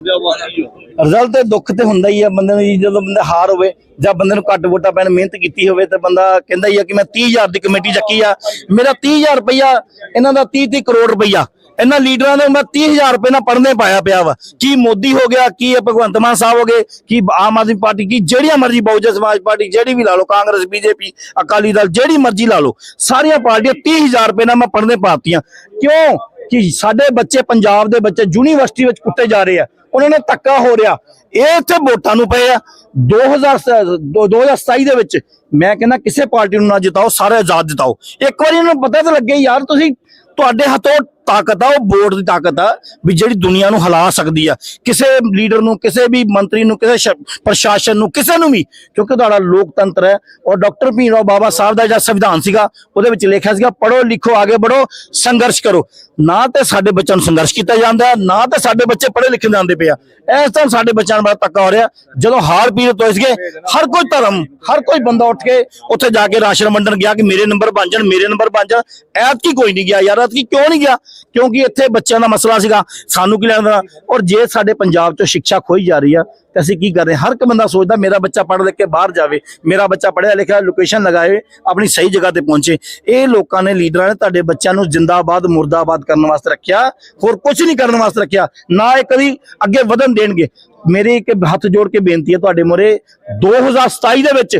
ਰਿਜ਼ਲਟ ਤੇ ਦੁੱਖ ਤੇ ਹੁੰਦਾ ਹੀ ਆ ਬੰਦੇ ਨੂੰ ਜਦੋਂ ਬੰਦਾ ਹਾਰ ਹੋਵੇ ਜਾਂ ਬੰਦੇ ਨੂੰ ਘੱਟ ਵੋਟਾਂ ਪੈਣ ਮਿਹਨਤ ਕੀਤੀ ਹੋਵੇ ਤੇ ਬੰਦਾ ਕਹਿੰਦਾ ਹੀ ਆ ਕਿ ਮੈਂ 30000 ਦੀ ਕਮੇਟੀ ਚੱਕੀ ਆ। ਮੇਰਾ 30000 ਰੁਪਇਆ ਇਹਨਾਂ ਦਾ 30 30 ਕਰੋੜ ਰੁਪਇਆ ਇਹਨਾਂ ਲੀਡਰਾਂ ਨੇ ਮੈਂ 30000 ਰੁਪਏ ਨਾਲ ਪੜਨੇ ਪਾਇਆ ਪਿਆ ਵਾ। ਕੀ ਮੋਦੀ ਹੋ ਗਿਆ, ਕੀ ਭਗਵੰਤ ਮਾਨ ਸਾਹਿਬ ਹੋ ਗਏ, ਕੀ ਆਮ ਆਦਮੀ ਪਾਰਟੀ, ਕੀ ਜਿਹੜੀਆਂ ਮਰਜ਼ੀ ਬਹੁਜਨ ਸਮਾਜ ਪਾਰਟੀ, ਜਿਹੜੀ ਵੀ ਲਾ ਲਓ, ਕਾਂਗਰਸ, ਬੀਜੇਪੀ, ਅਕਾਲੀ ਦਲ, ਜਿਹੜੀ ਮਰਜ਼ੀ ਲਾ ਲਓ, ਸਾਰੀਆਂ ਪਾਰਟੀਆਂ 30000 ਰੁਪਏ ਨਾਲ ਮੈਂ ਪੜਨੇ ਪਾਤੀਆਂ। ਕਿਉਂ? ਕਿ ਸਾਡੇ ਬੱਚੇ ਪੰਜਾਬ ਦੇ ਬੱਚੇ ਯੂਨੀਵਰਸਿਟੀ ਵਿੱਚ ਕੁੱਟੇ ਜਾ ਰਹੇ ਆ, ਉਹਨਾਂ ਨੇ ਧੱਕਾ ਹੋ ਰਿਹਾ। ਇਹ ਇੱਥੇ ਵੋਟਾਂ ਨੂੰ ਪਏ ਆ। 2000 ਦੋ- 2027 ਦੇ ਵਿੱਚ ਮੈਂ ਕਹਿੰਦਾ ਕਿਸੇ ਪਾਰਟੀ ਨੂੰ ਨਾ ਜਿਤਾਓ, ਸਾਰੇ ਆਜ਼ਾਦ ਜਿਤਾਓ। ਇੱਕ ਵਾਰੀ ਇਹਨਾਂ ਨੂੰ ਪਤਾ ਤਾਂ ਲੱਗੇ, ਯਾਰ ਤੁਸੀਂ ਤੁਹਾਡੇ ਹੱਥੋਂ ਤਾਕਤ ਆ, ਉਹ ਵੋਟ ਦੀ ਤਾਕਤ ਆ ਵੀ ਜਿਹੜੀ ਦੁਨੀਆ ਨੂੰ ਹਿਲਾ ਸਕਦੀ ਆ। ਕਿਸੇ ਲੀਡਰ ਨੂੰ, ਕਿਸੇ ਵੀ ਮੰਤਰੀ ਨੂੰ, ਕਿਸੇ ਪ੍ਰਸ਼ਾਸਨ ਨੂੰ, ਕਿਸੇ ਨੂੰ ਵੀ, ਕਿਉਂਕਿ ਤੁਹਾਡਾ ਲੋਕਤੰਤਰ ਹੈ, ਔਰ ਡਾਕਟਰ ਭੀਮ ਰਾਓ ਬਾਬਾ ਸਾਹਿਬ ਦਾ ਜਿਹੜਾ ਸੰਵਿਧਾਨ ਸੀਗਾ, ਉਹਦੇ ਵਿੱਚ ਲਿਖਿਆ ਸੀਗਾ ਪੜੋ ਲਿਖੋ, ਆਗੇ ਬੜੋ ਸੰਘਰਸ਼ ਕਰੋ। ਨਾ ਤੇ ਸਾਡੇ ਬੱਚਿਆਂ ਨੂੰ ਸੰਘਰਸ਼ ਕੀਤਾ ਜਾਂਦਾ, ਨਾ ਤੇ ਸਾਡੇ ਬੱਚੇ ਪੜ੍ਹੇ ਲਿਖੇ ਜਾਂਦੇ ਪਿਆ ਇਸ ਤਰ੍ਹਾਂ ਸਾਡੇ ਬੱਚਿਆਂ ਨੂੰ ਬੜਾ ਧੱਕਾ ਹੋ ਰਿਹਾ। ਜਦੋਂ ਹਾਰ ਪੀੜਤ ਹੋਏ ਸੀਗੇ ਹਰ ਕੋਈ ਧਰਮ, ਹਰ ਕੋਈ ਬੰਦਾ ਉੱਠ ਕੇ ਉੱਥੇ ਜਾ ਕੇ ਰਾਸ਼ਨ ਵੰਡਣ ਗਿਆ ਕਿ ਮੇਰੇ ਨੰਬਰ ਬਣ ਜਾਣ, ਮੇਰੇ ਨੰਬਰ ਬਣ ਜਾਣ। ਐਤਕੀ ਕੋਈ ਨਹੀਂ ਗਿਆ ਯਾਰ, ਐਤਕੀ ਕਿਉਂ ਨਹੀਂ ਗਿਆ? ਕਿਉਂਕਿ ਇੱਥੇ ਬੱਚਿਆਂ ਦਾ ਮਸਲਾ ਸੀਗਾ। ਸਾਨੂੰ ਕੀ ਲੈਣਾ ਔਰ ਜੇ ਸਾਡੇ ਪੰਜਾਬ ਚੋਂ ਸਿੱਖਿਆ ਖੋਈ ਜਾ ਰਹੀ ਆ, ਤੇ ਅਸੀਂ ਕੀ ਕਰ ਰਹੇ? ਹਾਂ? ਹਰ ਇੱਕ ਬੰਦਾ ਸੋਚਦਾ, ਮੇਰਾ ਬੱਚਾ ਪੜ੍ਹ ਲਿਖ ਕੇ ਬਾਹਰ ਜਾਵੇ, ਮੇਰਾ ਬੱਚਾ ਪੜ੍ਹਿਆ ਲਿਖਿਆ ਲੋਕੇਸ਼ਨ ਲਗਾਏ ਆਪਣੀ ਸਹੀ ਜਗ੍ਹਾ ਤੇ ਪਹੁੰਚੇ। ਇਹ ਲੋਕਾਂ ਨੇ, ਲੀਡਰਾਂ ਨੇ ਤੁਹਾਡੇ ਬੱਚਿਆਂ ਨੂੰ ਜਿੰਦਾਬਾਦ, ਮੁਰਦਾਬਾਦ ਕਰਨ ਵਾਸਤੇ ਰੱਖਿਆ। ਹੋਰ ਕੁਝ ਨਹੀਂ ਕਰਨ ਵਾਸਤੇ ਰੱਖਿਆ। ਨਾ ਇਹ ਕਦੀ ਅੱਗੇ ਵਧਣ ਦੇਣਗੇ। ਮੇਰੀ ਇੱਕ ਹੱਥ ਜੋੜ ਕੇ ਬੇਨਤੀ ਹੈ ਤੁਹਾਡੇ ਮੋਰੇ 2027 ਦੇ ਵਿੱਚ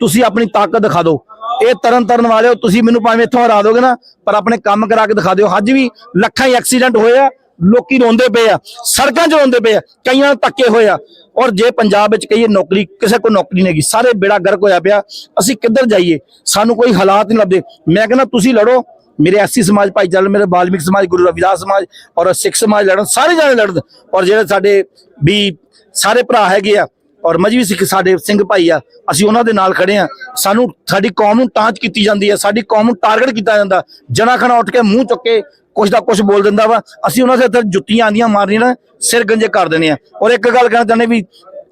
ਤੁਸੀਂ ਆਪਣੀ ਤਾਕਤ ਦਿਖਾ ਦਿਓ। ਇਹ ਤਰਨ ਤਰਨ ਵਾਲਿਓ ਤੁਸੀਂ ਮੈਨੂੰ ਭਾਵੇਂ ਇੱਥੋਂ ਹਰਾ ਦੋਗੇ ਨਾ, ਪਰ ਆਪਣੇ ਕੰਮ ਕਰਾ ਕੇ ਦਿਖਾ ਦਿਓ। ਅੱਜ ਵੀ ਲੱਖਾਂ ਹੀ ਐਕਸੀਡੈਂਟ ਹੋਏ ਆ, ਲੋਕੀ ਰੋਂਦੇ ਪਏ ਆ, ਸੜਕਾਂ 'ਚ ਰੋਂਦੇ ਪਏ ਆ, ਕਈਆਂ ਨੂੰ ਧੱਕੇ ਹੋਏ ਆ। ਔਰ ਜੇ ਪੰਜਾਬ ਵਿੱਚ ਕਹੀਏ ਨੌਕਰੀ, ਕਿਸੇ ਕੋਲ ਨੌਕਰੀ ਨਹੀਂ ਹੈਗੀ, ਸਾਰੇ ਬੇੜਾ ਗਰਕ ਹੋਇਆ ਪਿਆ। ਅਸੀਂ ਕਿੱਧਰ ਜਾਈਏ? ਸਾਨੂੰ ਕੋਈ ਹਾਲਾਤ ਨਹੀਂ ਲੱਭਦੇ। ਮੈਂ ਕਹਿੰਦਾ ਤੁਸੀਂ ਲੜੋ ਮੇਰੇ ਐਸੀ ਸਮਾਜ ਭਾਈਚਾਰੇ ਮੇਰੇ ਬਾਲਮਿਕ ਸਮਾਜ, ਗੁਰੂ ਰਵਿਦਾਸ ਸਮਾਜ ਔਰ ਸਿੱਖ ਸਮਾਜ ਲੜਨ, ਸਾਰੇ ਜਾਣੇ ਲੜਨ। ਔਰ ਜਿਹੜੇ ਸਾਡੇ ਵੀ ਸਾਰੇ ਭਰਾ ਹੈਗੇ ਆ, ਔਰ ਮਜਬੀ ਸਿੱਖ ਸਾਡੇ ਸਿੰਘ ਭਾਈ ਆ, ਅਸੀਂ ਉਹਨਾਂ ਦੇ ਨਾਲ ਖੜੇ ਆ। ਸਾਨੂੰ ਸਾਡੀ ਕੌਮ ਨੂੰ ਟਾਂਚ ਕੀਤੀ ਜਾਂਦੀ ਹੈ ਸਾਡੀ ਕੌਮ ਨੂੰ ਟਾਰਗੇਟ ਕੀਤਾ ਜਾਂਦਾ। ਜਣਾ ਖਣਾ ਉੱਠ ਕੇ ਮੂੰਹ ਚੁੱਕ ਕੇ ਕੁਛ ਦਾ ਕੁਛ ਬੋਲ ਦਿੰਦਾ ਵਾ। ਅਸੀਂ ਉਹਨਾਂ ਦੇ ਇੱਥੇ ਜੁੱਤੀਆਂ ਆਂਦੀਆਂ ਮਾਰਨੀਆਂ ਨਾ, ਸਿਰ ਗੰਜੇ ਕਰ ਦਿੰਦੇ ਆ। ਔਰ ਇੱਕ ਗੱਲ ਕਹਿਣਾ ਚਾਹੁੰਦੇ ਵੀ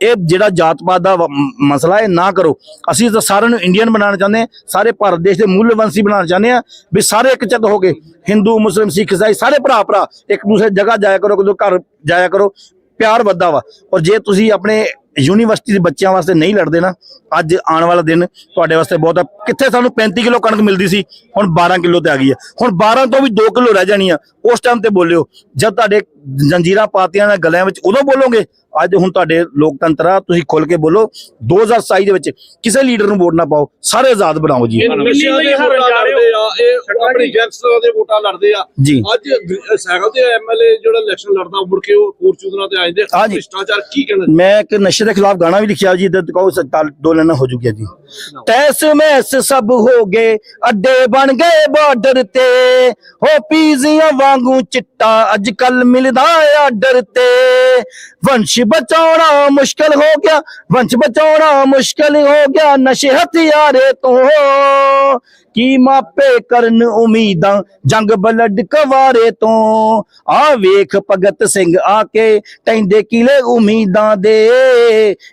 ਇਹ ਜਿਹੜਾ ਜਾਤ ਪਾਤ ਦਾ ਵ- ਮਸਲਾ ਹੈ, ਨਾ ਕਰੋ। ਅਸੀਂ ਤਾਂ ਸਾਰਿਆਂ ਨੂੰ ਇੰਡੀਅਨ ਬਣਾਉਣਾ ਚਾਹੁੰਦੇ ਹਾਂ, ਸਾਰੇ ਭਾਰਤ ਦੇਸ਼ ਦੇ ਮੂਲਵੰਸ਼ੀ ਬਣਾਉਣਾ ਚਾਹੁੰਦੇ ਹਾਂ, ਵੀ ਸਾਰੇ ਇੱਕ ਚਿੱਤ ਹੋ ਕੇ ਹਿੰਦੂ ਮੁਸਲਿਮ ਸਿੱਖ ਇਸਾਈ ਸਾਰੇ ਭਰਾ ਭਰਾ ਇੱਕ ਦੂਸਰੇ ਜਗ੍ਹਾ ਜਾਇਆ ਕਰੋ ਕਿਦੋਂ ਘਰ ਜਾਇਆ ਕਰੋ, ਪਿਆਰ ਵੱਧਦਾ ਵਾ। ਔਰ ਜੇ ਤੁਸੀਂ ਆਪਣੇ ਯੂਨੀਵਰਸਿਟੀ ਦੇ ਬੱਚਿਆਂ ਵਾਸਤੇ ਨਹੀਂ ਲੜਦੇ ਨਾ, ਅੱਜ ਆਉਣ ਵਾਲਾ ਦਿਨ ਤੁਹਾਡੇ ਵਾਸਤੇ ਬਹੁਤ ਆ। ਕਿੱਥੇ ਸਾਨੂੰ 35 ਕਿਲੋ ਕਣਕ ਮਿਲਦੀ ਸੀ, ਹੁਣ 12 ਕਿਲੋ ਤੇ ਆ ਗਈ ਆ। ਹੁਣ 12 ਤੋਂ ਵੀ 2 ਕਿਲੋ ਰਹਿ ਜਾਣੀ ਆ, ਉਸ ਟਾਈਮ ਤੇ ਬੋਲਿਓ, ਜਦ ਤੁਹਾਡੇ ਜੰਜੀਰਾਂ ਪਾਤੀਆਂ ਨੇ ਗਲਿਆਂ ਵਿੱਚ ਉਦੋਂ ਬੋਲੋਗੇ? ਅੱਜ ਹੁਣ ਤੁਹਾਡੇ ਲੋਕਤੰਤਰ ਆ ਤੁਸੀਂ ਖੁੱਲ ਕੇ ਬੋਲੋ। 2027 ਦੇ ਵਿੱਚ ਕਿਸੇ ਲੀਡਰ ਨੂੰ ਵੋਟ ਨਾ ਪਾਓ ਸਾਰੇ ਆਜ਼ਾਦ ਬਣਾਓ ਜੀ। ਨਸ਼ਿਆਂ ਦੇ ਵੋਟਾਂ ਲੜਦੇ ਆ ਇਹ ਆਪਣੀ ਗੈਂਗਸਟਰਾਂ ਦੇ ਵੋਟਾਂ ਲੜਦੇ ਆ। ਜੀ। ਅੱਜ ਗ- ਸਾਈਕਲ ਤੇ ਐਮਐਲਏ ਜਿਹੜਾ ਇਲੈਕਸ਼ਨ ਲੜਦਾ ਮੁੜ ਕੇ ਉਹ ਫੋਰਚੂਨਰਾਂ ਤੇ ਆ ਜਾਂਦੇ। ਹਾਂ ਜੀ। ਭ੍ਰਿਸ਼ਟਾਚਾਰ ਕੀ ਕਹਿਣਾ ਮੈਂ ਇੱਕ ਨਸ਼ੇ ਦੇ ਖਿਲਾਫ ਗਾਣਾ ਵੀ ਲਿਖਿਆ ਜੀ ਤੇ ਕਹੋ ਦੋ ਲੈਣਾ ਹੋ ਜੂਗੀ ਜੀ। ਤੈਸ ਮੈਸ ਸਭ ਹੋ ਗਏ ਅੱਡੇ ਬਣ ਗਏ ਬਾਰਡਰ ਤੇ। ਹੋ ਪੀਜ਼ੀਆਂ ਵਾਂਗੂ ਚਿੱਟਾ ਅੱਜ ਕੱਲ ਮਿਲਦਾ ਆਰਡਰ ਤੇ। ਵੰਸ਼ ਬਚਾਉਣਾ ਮੁਸ਼ਕਲ ਹੋ ਗਿਆ, ਵੰਸ਼ ਬਚਾਉਣਾ ਮੁਸ਼ਕਲ ਹੋ ਗਿਆ, ਨਸ਼ੇ ਹਥਿਆਰੇ ਤੋਂ। ਕੀ ਮਾਪੇ ਕਰਨ ਉਮੀਦਾਂ? ਜੰਗ ਬਲੱਡ ਕਵਾਰੇ ਤੋਂ। ਆ ਵੇਖ ਭਗਤ ਸਿੰਘ ਆ ਕੇ ਟੈਂਦੇ ਕਿਲੇ ਉਮੀਦਾਂ ਦੇ।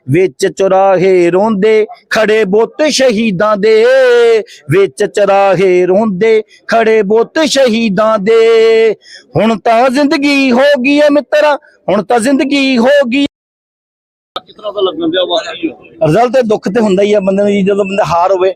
ਵਿੱਚ ਚੁਰਾਹੇ ਰੋਂਦੇ ਖੜੇ ਬੁੱਤ ਸ਼ਹੀਦਾਂ ਦੇ। ਵਿੱਚ ਚੁਰਾਹੇ ਰੋਂਦੇ ਖੜੇ ਬੁੱਤ ਸ਼ਹੀਦਾਂ ਦੇ। ਹੁਣ ਤਾਂ ਜ਼ਿੰਦਗੀ ਹੋ ਗਈ ਏ ਮਿੱਤਰਾ ਹੁਣ ਤਾਂ ਜ਼ਿੰਦਗੀ ਹੋ ਗਈ। ਕਿਸ ਤਰ੍ਹਾਂ ਦਾ ਲੱਗਣ ਦਿਆ ਵਾ। ਰਿਜ਼ਲਟ ਤੇ ਦੁੱਖ ਤੇ ਹੁੰਦਾ ਹੀ ਆ ਬੰਦੇ ਨੂੰ ਜਦੋਂ ਬੰਦਾ ਹਾਰ ਹੋਵੇ